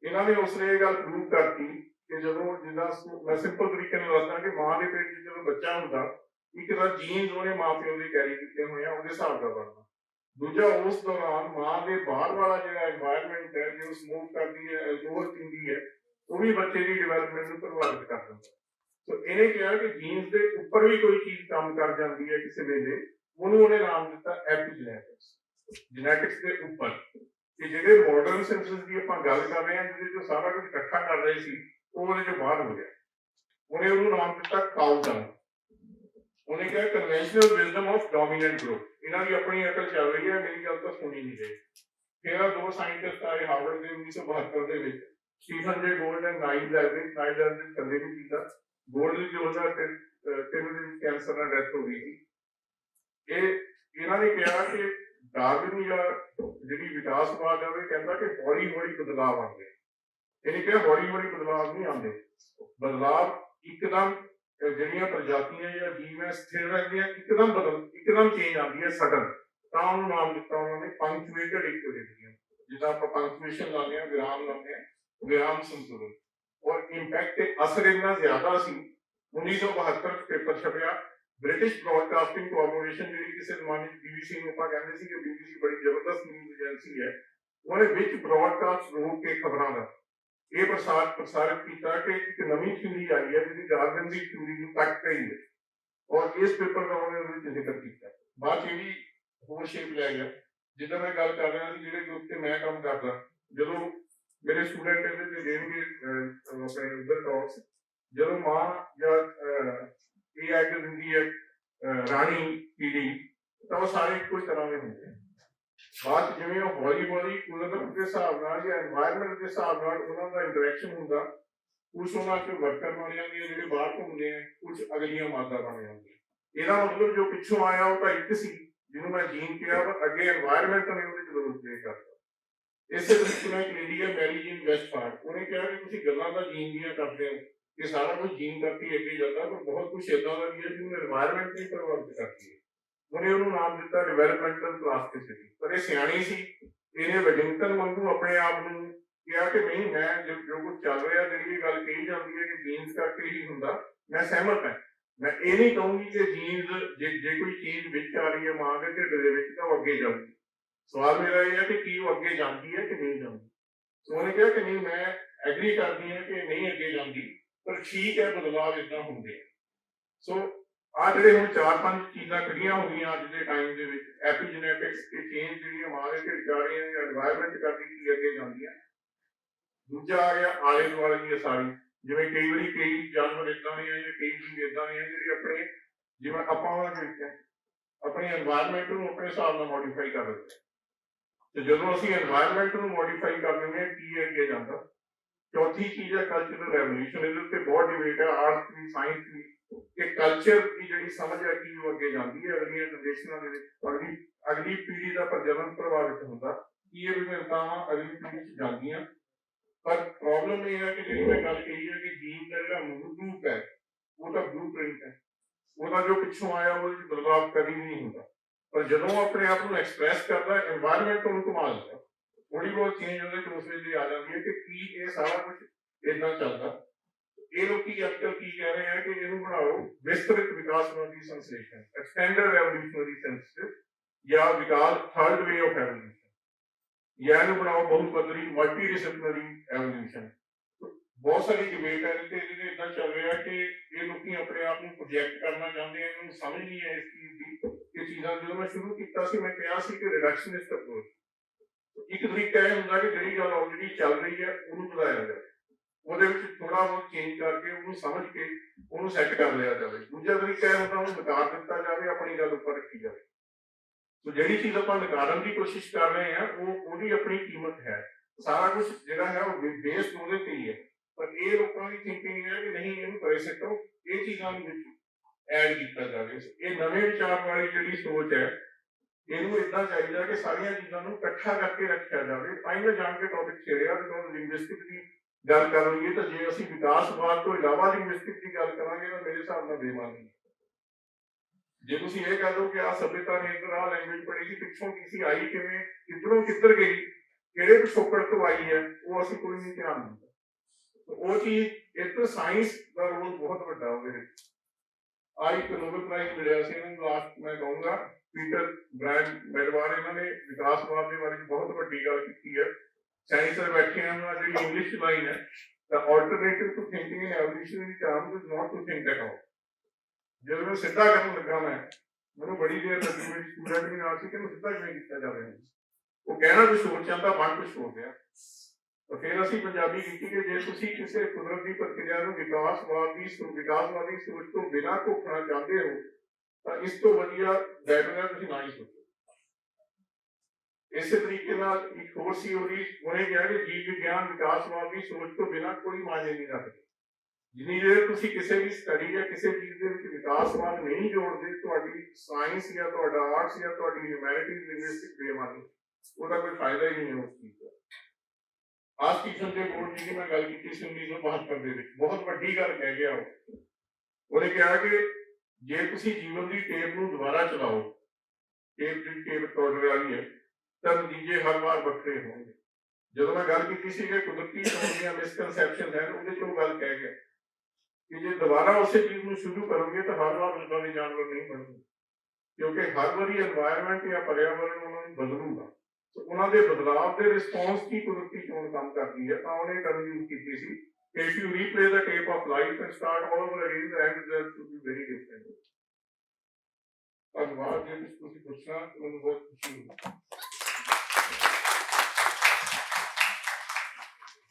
ਇਹਨਾਂ ਨੇ ਉਸਨੇ ਇਹ ਗੱਲ ਪ੍ਰੂਵ ਕਰਤੀ ਕਿ ਜਦੋਂ ਜਿੱਦਾਂ ਮੈਂ ਸਿੰਪਲ ਤਰੀਕੇ ਨਾਲ ਦੱਸਦਾ ਕਿ ਮਾਂ ਦੇ ਪੇਟ 'ਚ ਜਦੋਂ ਬੱਚਾ ਹੁੰਦਾ, ਇੱਕ ਤਾਂ ਜੀਨਸ ਉਹਨੇ ਮਾਪਿਓ ਦੇ ਕੈਰੀ ਕੀਤੇ ਹੋਏ ਆ ਉਹਦੇ ਹਿਸਾਬ ਦਾ ਬਣਦਾ ਦੂਜਾ ਉਸ ਦੌਰਾਨ ਮਾਂ ਦੇ ਬਾਹਰ ਵਾਲਾ ਜਿਹੜਾ এনवायरमेंट ਹੈ, ਜੋ ਸਮੂਥ ਕਰਦੀ ਹੈ ਇਗਨੋਰ ਕਰਦੀ ਹੈ, ਉਹ ਵੀ ਬੱਚੇ ਦੀ ਡਿਵੈਲਪਮੈਂਟ ਨੂੰ ਪ੍ਰਭਾਵਿਤ ਕਰ ਦਿੰਦਾ ਸੋ ਇਹਨੇ ਕਿਹਾ ਕਿ ਜੀਨਸ ਦੇ ਉੱਪਰ ਵੀ ਕੋਈ ਚੀਜ਼ ਕੰਮ ਕਰ ਜਾਂਦੀ ਹੈ ਕਿਸੇ ਵੇਲੇ, ਉਹਨੂੰ ਉਹਨੇ ਨਾਮ ਦਿੱਤਾ ਐਪੀਜੈਨੇਟਿਕਸ ਜੈਨੇਟਿਕਸ ਦੇ ਉੱਪਰ। ਕਿ ਜਿਹੜੇ ਮਾਡਰਨ ਸਾਇੰਸਸ ਦੀ ਆਪਾਂ ਗੱਲ ਕਰ ਰਹੇ ਹਾਂ, ਜਿਹਦੇ ਜੋ ਸਾਰਾ ਕੁਝ ਇਕੱਠਾ ਕਰ ਰਹੇ ਸੀ, ਉਹ ਉਹਦੇ ਜੋ ਬਾਹਰ ਹੋ ਗਿਆ। ਉਹਨੇ ਉਹਨੂੰ ਨਾਮ ਦਿੱਤਾ ਕਾਉ ਡਾਊਨ ਉਹਨੇ ਕਿਹਾ conventional wisdom of dominant group ਇਹਨਾਂ ਦੀ ਆਪਣੀ ਅਕਲ ਚੱਲ ਰਹੀ ਹੈ, ਮੇਰੀ ਗੱਲ ਤਾਂ ਸੁਣੀ ਨਹੀਂ ਗਈ। ਫਿਰ ਆਹ ਦੋ ਸਾਇੰਟਿਸਟ ਆਏ ਹਾਰਵਰਡ ਦੇ 1972 ਦੇ ਵਿੱਚ। ਸਟੀਫਨ ਜੇ ਗੋਲਡ ਐਂਡ ਨਾਈਲ ਲੈਬਰਿੰਗ ਨਾਈਲ ਲੈਬਰਿੰਗ ਥੱਲੇ ਵੀ ਕੀਤਾ। ਗੋਲਡ ਦੀ ਜੋ ਉਹਦਾ ਤੇ ਤਿੰਨ ਦਿਨ ਕੈਂਸਰ ਨਾਲ ਡੈਥ ਹੋ ਗਈ ਸੀ। ਇਹ, ਇਹਨਾਂ ਨੇ ਕਿਹਾ ਕਿ ਡਾਰਵਿਨ ਜਾਂ ਜਿਹੜੀ ਵਿਕਾਸਵਾਦ ਹੈ, ਉਹ ਇਹ ਕਹਿੰਦਾ ਕਿ ਹੌਲੀ ਹੌਲੀ ਬਦਲਾਅ ਆਉਂਦੇ ਇਹਨੇ ਕਿਹਾ ਹੌਲੀ ਹੌਲੀ ਬਦਲਾਅ ਨਹੀਂ ਆਉਂਦੇ। ਬਦਲਾਅ ਇੱਕਦਮ ਅਹ ਜਿਹੜੀਆਂ ਪ੍ਰਜਾਤੀਆਂ ਜਾਂ ਜੀਵ ਹੈ, ਸਥਿਰ ਰਹਿੰਦੀਆਂ, ਇੱਕਦਮ ਬਦਲ, ਇੱਕਦਮ ਚੇਂਜ ਆਉਂਦੀ ਹੈ ਸਡਨ ਤਾਂ ਉਹਨੂੰ ਨਾਮ ਦਿੱਤਾ ਉਹਨਾਂ ਨੇ ਪੰਕਚੁਏਟਡ ਇਕੁਇਲਿਬਰੀਅਮ ਜਿੱਦਾਂ ਆਪਾਂ ਪੰਕਚੁਏਸ਼ਨ ਲਾਉਂਦੇ ਹਾਂ, ਵਿਰਾਮ ਲਾਉਂਦੇ ਹਾਂ, ਵਿਰਾਮ ਸੰਤੁਲਨ। ਔਰ ਇੰਪੈਕਟ ਤੇ ਅਸਰ ਇੰਨਾ ਜ਼ਿਆਦਾ ਸੀ 1972 ਚ ਪੇਪਰ ਛਪਿਆ ਬ੍ਰਿਟਿਸ਼ ਬ੍ਰੌਡਕਾਸਟਿੰਗ ਕਾਰਪੋਰੇਸ਼ਨ ਜਿਹੜੀ ਕਿਸੇ ਜ਼ਮਾਨੇ ਚ BBC ਨੂੰ ਆਪਾਂ ਕਹਿੰਦੇ ਸੀ ਕਿ BBC ਬੜੀ ਜ਼ਬਰਦਸਤ ਨਿਊਜ਼ ਏਜੰਸੀ ਹੈ ਉਹਨੇ ਵਿੱਚ ਬ੍ਰੌਡਕਾਸਟ ਰੋਕ ਕੇ ਖਬਰਾਂ ਦਾ। ਇਹ ਪ੍ਰਸਾਰ, ਪ੍ਰਸਾਰਿਤ ਕੀਤਾ ਕਿ ਇੱਕ ਨਵੀਂ ਥਿਊਰੀ ਆਈ ਹੈ, ਜਿਹਦੀ ਡਾਰਵਿਨ ਦੀ ਥਿਊਰੀ ਨੂੰ ਕੱਟ ਰਹੀ ਹੈ। ਔਰ ਇਸ ਪੇਪਰ ਦਾ ਉਹਨੇ ਉਹਦੇ ਵਿੱਚ ਜ਼ਿਕਰ ਕੀਤਾ। ਬਾਅਦ 'ਚ ਹੋਰ ਸ਼ੇਪ ਲੈ ਗਿਆ। ਜਿੱਦਾਂ ਮੈਂ ਗੱਲ ਕਰ ਰਿਹਾ ਸੀ ਜਿਹੜੇ ਗਰੁੱਪ ਤੇ ਮੈਂ ਕੰਮ ਕਰਦਾ, ਜਦੋਂ ਮੇਰੇ ਸਟੂਡੈਂਟ ਇਹਦੇ ਤੇ ਦੇਣਗੇ ਆਪਣੇ ਉਧਰ ਟਾਕਸ ਜਦੋਂ ਮਾਂ ਜਾਂ ਇਹ ਐਡ ਦਿੰਦੀ ਹੈ ਰਾਣੀ ਪੀੜੀ, ਤਾਂ ਉਹ ਸਾਰੇ ਇੱਕੋ ਤਰ੍ਹਾਂ ਦੇ ਹੁੰਦੇ ਬਾਅਦ ਜਿਵੇਂ ਉਹ ਹੌਲੀ ਹੌਲੀ ਕੁਦਰਤ ਦੇ ਹਿਸਾਬ ਨਾਲ ਜਾਂ এনवायरमेंट ਦੇ ਹਿਸਾਬ ਨਾਲ ਉਹਨਾਂ ਦਾ ਇੰਟਰੈਕਸ਼ਨ ਹੁੰਦਾ ਉਸ ਉਹਨਾਂ ਦੇ ਵਰਕਰ ਵਾਲਿਆਂ ਦੇ ਜਿਹੜੇ ਬਾਹਰ ਘੁੰਮਦੇ ਆ ਕੁਝ ਅਗਲੀਆਂ ਮਾਦਾ ਬਣ ਜਾਂਦੀਆਂ। ਇਹਦਾ ਮਤਲਬ ਜੋ ਪਿੱਛੋਂ ਆਇਆ ਉਹ ਤਾਂ ਇੱਕ ਸੀ, ਜਿਹਨੂੰ ਮੈਂ ਜੀਨ ਕਿਹਾ, ਪਰ ਅੱਗੇ এনवायरमेंट ਨੇ ਉਹਦੀ ਜ਼ਰੂਰਤ ਪੇ ਕਰਤਾ। ਇਸੇ ਦ੍ਰਿਸ਼ਟੀ ਨਾਲ ਕੈਨੇਡੀਆ ਮੈਰੀ ਜੀਨ ਵੈਸਟਫਾਰਡ ਉਹਨੇ ਕਿਹਾ ਕਿ ਤੁਸੀਂ ਗੱਲਾਂ ਦਾ ਜੀਨ ਦੀਆਂ ਕਰਦੇ ਹੋ ਕਿ ਸਾਰਾ ਕੁਝ ਜੀਨ ਕਰਕੇ ਅੱਗੇ ਜਾਂਦਾ, ਪਰ ਬਹੁਤ ਕੁਝ ਇਦਾਂ ਦਾ ਵੀ ਹੈ ਜਿਹਨੂੰ এনवायरमेंट ਨੇ ਪ੍ਰਭਾਵਿਤ ਕਰਦੀ ਹੈ। ਉਹਨੇ ਉਹਨੂੰ ਨਾਮ ਦਿੱਤਾ ਡਿਵੈਲਪਮੈਂਟਲ ਪਲਾਸਟਿਸਿਟੀ ਪਰ ਇਹ ਸਿਆਣੀ ਸੀ। ਇਹਨੇ ਵੈਡਿੰਗਟਨ ਵਾਂਗੂ ਆਪਣੇ ਆਪ ਨੂੰ ਕਿਹਾ ਕਿ ਨਹੀਂ, ਮੈਂ ਜੋ ਜੋ ਕੁਝ ਚੱਲ ਰਿਹਾ, ਜਿਹੜੀ ਇਹ ਗੱਲ ਕਹੀ ਜਾਂਦੀ ਹੈ ਕਿ ਜੀਨਸ ਕਰਕੇ ਹੀ ਹੁੰਦਾ, ਮੈਂ ਸਹਿਮਤ ਹਾਂ। ਮੈਂ ਇਹ ਨਹੀਂ ਕਹੂੰਗੀ ਕਿ ਜੀਨਸ ਜੇ ਜੇ ਕੋਈ ਚੀਜ਼ ਵਿੱਚ ਆ ਰਹੀ ਹੈ ਮਾਂ ਦੇ ਢਿੱਡ ਦੇ ਵਿੱਚ, ਤਾਂ ਉਹ ਅੱਗੇ ਜਾਊਗੀ। ਸਵਾਲ ਮੇਰਾ ਇਹ ਹੈ ਕਿ ਕੀ ਉਹ ਅੱਗੇ ਜਾਂਦੀ ਹੈ ਕਿ ਨਹੀਂ ਜਾਂਦੀ? ਸੋ ਉਹਨੇ ਕਿਹਾ ਕਿ ਨਹੀਂ, ਮੈਂ ਐਗਰੀ ਕਰਦੀ ਹਾਂ ਕਿ ਨਹੀਂ ਅੱਗੇ ਜਾਂਦੀ, ਪਰ ਠੀਕ ਹੈ ਬਦਲਾਅ ਇਦਾਂ ਹੁੰਦੇ ਸੋ اپنی جدوٹ نوڈیفائی کر دیں چوتھی چیز ہے ਕਿ ਕਲਚਰ ਦੀ ਜਿਹੜੀ ਸਮਝ ਹੈ ਕਿ ਉਹ ਅੱਗੇ ਜਾਂਦੀ ਹੈ, ਅਗਲੀਆਂ ਜਨਰੇਸ਼ਨਾਂ ਦੇ ਵਿੱਚ ਅਗਲੀ ਅਗਲੀ ਪੀੜ੍ਹੀ ਦਾ ਪ੍ਰਜਨਨ ਪ੍ਰਭਾਵਿਤ ਹੁੰਦਾ, ਕੀ ਇਹ ਵਿਭਿੰਨਤਾਵਾਂ ਅਗਲੀ ਪੀੜ੍ਹੀ 'ਚ ਜਾਂਦੀਆਂ? ਪਰ ਪ੍ਰੋਬਲਮ ਇਹ ਹੈ ਕਿ ਜਿਹੜੀ ਮੈਂ ਗੱਲ ਕਹੀ ਹੈ ਕਿ ਜੀਵ ਦਾ ਜਿਹੜਾ ਮੂਰੂਪ ਹੈ, ਉਹ ਤਾਂ ਬਲੂਪ੍ਰਿੰਟ ਹੈ। ਉਹਦਾ ਜੋ ਪਿੱਛੋਂ ਆਇਆ ਉਹ ਵਿੱਚ ਬਦਲਾਅ ਕਦੀ ਨਹੀਂ ਹੁੰਦਾ। ਪਰ ਜਦੋਂ ਆਪਣੇ ਆਪ ਨੂੰ ਐਕਸਪ੍ਰੈਸ ਕਰਦਾ এনवायरमेंट ਉਹਨੂੰ ਕਮਾ ਲੈਂਦਾ ਥੋੜੀ ਬਹੁਤ ਚੇਂਜ ਉਹਦੇ ਦੂਸਰੇ ਲਈ ਆ ਜਾਂਦੀ ਹੈ ਕਿ ਕੀ ਇਹ ਸਾਰਾ ਕੁਝ ਇਦਾਂ ਚੱਲਦਾ। ਇਹ ਲੋਕੀ ਅੱਜਕੱਲ ਕੀ ਕਹਿ ਰਹੇ ਆ ਕਿ ਇਹਨੂੰ ਬਣਾਓ ਵਿਸਤ੍ਰਿਤ ਵਿਕਾਸਵਾਦੀ ਸੰਸਲੇਸ਼ਨ ਐਕਸਟੈਂਡਡ ਰੈਵੋਲੂਸ਼ਨਰੀ ਸੈਂਸਿਸ ਜਾਂ ਵਿਕਾਸ ਥਰਡ ਵੇ ਆਫ ਐਵੋਲੂਸ਼ਨ ਜਾਂ ਇਹਨੂੰ ਬਣਾਓ ਬਹੁਤ ਪੱਧਰੀ ਮਲਟੀ ਡਿਸਪਲਿਨਰੀ ਐਵੋਲੂਸ਼ਨ ਬਹੁਤ ਸਾਰੀ ਡਿਬੇਟ ਹੈ ਤੇ ਇਹਦੇ ਇਦਾਂ ਚੱਲ ਰਿਹਾ ਕਿ ਇਹ ਲੋਕੀ ਆਪਣੇ ਆਪ ਨੂੰ ਪ੍ਰੋਜੈਕਟ ਕਰਨਾ ਚਾਹੁੰਦੇ ਆ, ਇਹਨੂੰ ਸਮਝ ਨਹੀਂ ਹੈ ਇਸ ਚੀਜ਼ ਦੀ। ਕਿ ਚੀਜ਼ਾਂ ਜਦੋਂ ਮੈਂ ਸ਼ੁਰੂ ਕੀਤਾ ਸੀ, ਮੈਂ ਕਿਹਾ ਸੀ ਕਿ ਰਿਡਕਸ਼ਨਿਸਟ ਅਪਰੋਚ ਇੱਕ ਤਰੀਕਾ ਇਹ ਹੁੰਦਾ ਕਿ ਜਿਹੜੀ ਗੱਲ ਆਲਰੇਡੀ ਚੱਲ ਰਹੀ ਹੈ, ਉਹਨੂੰ ਵਧਾਇਆ ਜਾਵੇ। ਉਹਦੇ ਵਿੱਚ ਥੋੜਾ ਬਹੁਤ ਚੇਂਜ ਕਰਕੇ ਉਹਨੂੰ ਸਮਝ ਕੇ ਉਹਨੂੰ ਸੈੱਟ ਕਰ ਲਿਆ ਜਾਵੇ। ਦੂਜਾ ਤਰੀਕਾ ਇਹ ਹੁੰਦਾ ਉਹਨੂੰ ਨਕਾਰ ਦਿੱਤਾ ਜਾਵੇ, ਆਪਣੀ ਗੱਲ ਉੱਪਰ ਰੱਖੀ ਜਾਵੇ। ਸੋ ਜਿਹੜੀ ਚੀਜ਼ ਆਪਾਂ ਨਕਾਰਨ ਦੀ ਕੋਸ਼ਿਸ਼ ਕਰ ਰਹੇ ਹਾਂ, ਉਹ ਉਹਦੀ ਆਪਣੀ ਕੀਮਤ ਹੈ। ਸਾਰਾ ਕੁਝ ਜਿਹੜਾ ਹੈ ਉਹ ਬੇਸ ਉਹਦੇ ਤੇ ਹੀ ਹੈ। ਪਰ ਇਹ ਲੋਕਾਂ ਦੀ ਥਿੰਕਿੰਗ ਹੈ ਕਿ ਨਹੀਂ, ਇਹਨੂੰ ਕਰੇ ਸਕੋ ਇਹ ਚੀਜ਼ਾਂ ਨੂੰ ਵਿੱਚ ਐਡ ਕੀਤਾ ਜਾਵੇ। ਇਹ ਨਵੇਂ ਵਿਚਾਰ ਵਾਲੀ ਜਿਹੜੀ ਸੋਚ ਹੈ, ਇਹਨੂੰ ਇਦਾਂ ਚਾਹੀਦਾ ਕਿ ਸਾਰੀਆਂ ਚੀਜ਼ਾਂ ਨੂੰ ਇਕੱਠਾ ਕਰਕੇ ਰੱਖਿਆ ਜਾਵੇ। ਤਾਂ ਹੀ ਮੈਂ ਜਾਣ ਕੇ ਟੌਪਿਕ ਛੇੜਿਆ ਬਿਕੋਜ਼ ਲਿੰਗੁਇਸਟਿਕ ਦੀ ਗੱਲ ਕਰ ਲਈਏ ਤਾਂ ਜੇ ਅਸੀਂ ਵਿਕਾਸਵਾਦ ਤੋਂ ਇਲਾਵਾ ਲਿੰਗੁਇਸਟਿਕ ਦੀ ਗੱਲ ਕਰਾਂਗੇ ਤਾਂ ਮੇਰੇ ਹਿਸਾਬ ਨਾਲ ਬੇਮਾਨੀ ਹੈ। ਜੇ ਤੁਸੀਂ ਇਹ ਕਹ ਦੋ ਕਿ ਆ ਸਭਿਅਤਾ ਨੇ ਇਧਰ ਆ ਲੈਂਗੁਏਜ ਪੜ੍ਹੀ ਸੀ, ਪਿੱਛੋਂ ਕਿਸੇ ਆਈ ਕਿਵੇਂ, ਕਿੱਧਰੋਂ ਕਿੱਧਰ ਗਈ, ਕਿਹੜੇ ਪਿਛੋਕੜ ਤੋਂ ਆਈ ਹੈ, ਉਹ ਅਸੀਂ ਕੋਈ ਨਹੀਂ ਧਿਆਨ ਦਿੰਦੇ। ਉਹ ਚੀਜ਼ ਇੱਕ ਸਾਇੰਸ ਦਾ ਰੋਲ ਬਹੁਤ ਵੱਡਾ ਉਹਦੇ ਵਿੱਚ। ਆ ਇੱਕ ਨੋਬਲ ਪ੍ਰਾਈਜ਼ ਮਿਲਿਆ ਸੀ ਇਹਨਾਂ ਨੂੰ ਲਾਸਟ ਮੈਂ ਕਹੂੰਗਾ ਪੀਟਰ ਬ੍ਰਾਇਨ ਮੈਡਵਾਰ ਇਹਨਾਂ ਨੇ ਵਿਕਾਸਵਾਦ ਦੇ ਬਾਰੇ 'ਚ ਬਹੁਤ ਵੱਡੀ ਗੱਲ ਕੀਤੀ ਹੈ। ਸਾਇੰਸਰ ਬੈਠੇ ਹਨ ਉਹਨਾਂ ਜਿਹੜੀ ਇੰਗਲਿਸ਼ ਲਾਈਨ ਹੈ। the alternative to thinking in evolutionary terms is not to think at all ਜਦੋਂ ਮੈਂ ਸਿੱਧਾ ਕਰਨ ਲੱਗਾ ਮੈਂ, ਮੈਨੂੰ ਬੜੀ ਦੇਰ ਲੱਗੀ ਮੇਰੀ ਸਟੂਡੈਂਟ ਵੀ ਨਾਲ ਸੀ ਕਿ ਮੈਂ ਸਿੱਧਾ ਕਿਵੇਂ ਕੀਤਾ ਜਾਵੇ। ਉਹ ਕਹਿਣਾ ਕੁਛ ਹੋਰ ਚਾਹੁੰਦਾ ਬਣ ਕੁਛ ਹੋਰ ਗਿਆ ਤਾਂ ਫਿਰ ਅਸੀਂ ਪੰਜਾਬੀ ਕੀਤੀ ਕਿ ਜੇ ਤੁਸੀਂ ਕਿਸੇ ਕੁਦਰਤ ਦੀ ਪ੍ਰਕਿਰਿਆ ਨੂੰ ਵਿਕਾਸਵਾਦੀ ਸੋ, ਵਿਕਾਸਵਾਦੀ ਸੋਚ ਤੋਂ ਬਿਨਾਂ ਘੋਖਣਾ ਚਾਹੁੰਦੇ ਹੋ, ਤਾਂ ਇਸ ਤੋਂ ਵਧੀਆ ਬੈਟਰ ਹੈ ਤੁਸੀਂ ਨਾ ਹੀ ਸੋਚੋ। ਇਸੇ ਤਰੀਕੇ ਨਾਲ ਇੱਕ ਹੋਰ ਸੀ ਉਹਦੀ ਉਹਨੇ ਕਿਹਾ ਕਿ ਜੀਵ ਵਿਗਿਆਨ ਵਿਕਾਸਵਾਦੀ ਸੋਚ ਤੋਂ ਬਿਨਾਂ ਕੋਈ ਮਾਇਨੇ ਨਹੀਂ ਰੱਖਦਾ ਜਿੰਨੀ ਦੇਰ ਤੁਸੀਂ ਕਿਸੇ ਵੀ ਸਟੱਡੀ ਜਾਂ ਕਿਸੇ ਚੀਜ਼ ਦੇ ਵਿੱਚ ਵਿਕਾਸਵਾਦ ਨਹੀਂ ਜੋੜਦੇ ਤੁਹਾਡੀ ਸਾਇੰਸ ਜਾਂ ਤੁਹਾਡਾ ਆਰਟਸ ਜਾਂ ਤੁਹਾਡੀ ਹਿਊਮੈਨਿਟੀਜ਼ ਲਿੰਗੁਇਸਟਿਕ ਬੇਮਾਨੀ ਉਹਦਾ ਕੋਈ ਫਾਇਦਾ ਹੀ ਨਹੀਂ ਹੈ ਉਸ ਚੀਜ਼ ਦਾ ਆਜ ਸਟੀਫਨ ਦੇ ਬੋਰਡ ਜੀ ਦੀ ਮੈਂ ਗੱਲ ਕੀਤੀ ਸੀ 1972 ਦੇ ਵਿੱਚ ਬਹੁਤ ਵੱਡੀ ਗੱਲ ਕਹਿ ਗਿਆ ਉਹ ਉਹਨੇ ਕਿਹਾ ਕਿ ਜੇ ਤੁਸੀਂ ਜੀਵਨ ਦੀ ਟੇਪ ਨੂੰ ਦੁਬਾਰਾ ਚਲਾਓ ਟੇਪ ਦੀ ਟੇਪ ਰਿਕਾਰਡਰ ਵਾਲੀ ਹੈ ਤਾਂ ਨਤੀਜੇ ਹਰ ਵਾਰ ਵੱਖਰੇ ਹੋਣਗੇ। ਜਦੋਂ ਮੈਂ ਗੱਲ ਕੀਤੀ ਸੀ ਕਿ ਕੁਦਰਤੀ ਹੋਣਗੀਆਂ ਮਿਸਕਨਸੈਪਸ਼ਨ ਹੈ, ਉਹਦੇ ਚੋਂ ਗੱਲ ਕਹਿ ਗਿਆ ਕਿ ਜੇ ਦੁਬਾਰਾ ਉਸੇ ਚੀਜ਼ ਨੂੰ ਸ਼ੁਰੂ ਕਰੋਗੇ ਤਾਂ ਹਰ ਵਾਰ ਉਹਨਾਂ ਦੇ ਜਾਨਵਰ ਨਹੀਂ ਬਣਨਗੇ ਕਿਉਂਕਿ ਹਰ ਵਾਰੀ এনवायरमेंट ਜਾਂ ਪਰਿਆਵਰਣ ਉਹਨਾਂ ਨੂੰ ਬਦਲੂਗਾ। ਸੋ ਉਹਨਾਂ ਦੇ ਬਦਲਾਅ ਦੇ ਰਿਸਪੌਂਸ ਕੀ ਕੁਦਰਤੀ ਚੋਣ ਕੰਮ ਕਰਦੀ ਹੈ, ਤਾਂ ਉਹਨੇ ਟਰਮ ਯੂਜ਼ ਕੀਤੀ ਸੀ ਕਿ if you replay the tape of life and start all over again the end result should be very different ਧੰਨਵਾਦ ਜੀ, ਤੁਸੀਂ ਪੁੱਛਣਾ ਤੁਹਾਨੂੰ ਬਹੁਤ ਖੁਸ਼ੀ ਹੋਈ। Gracias.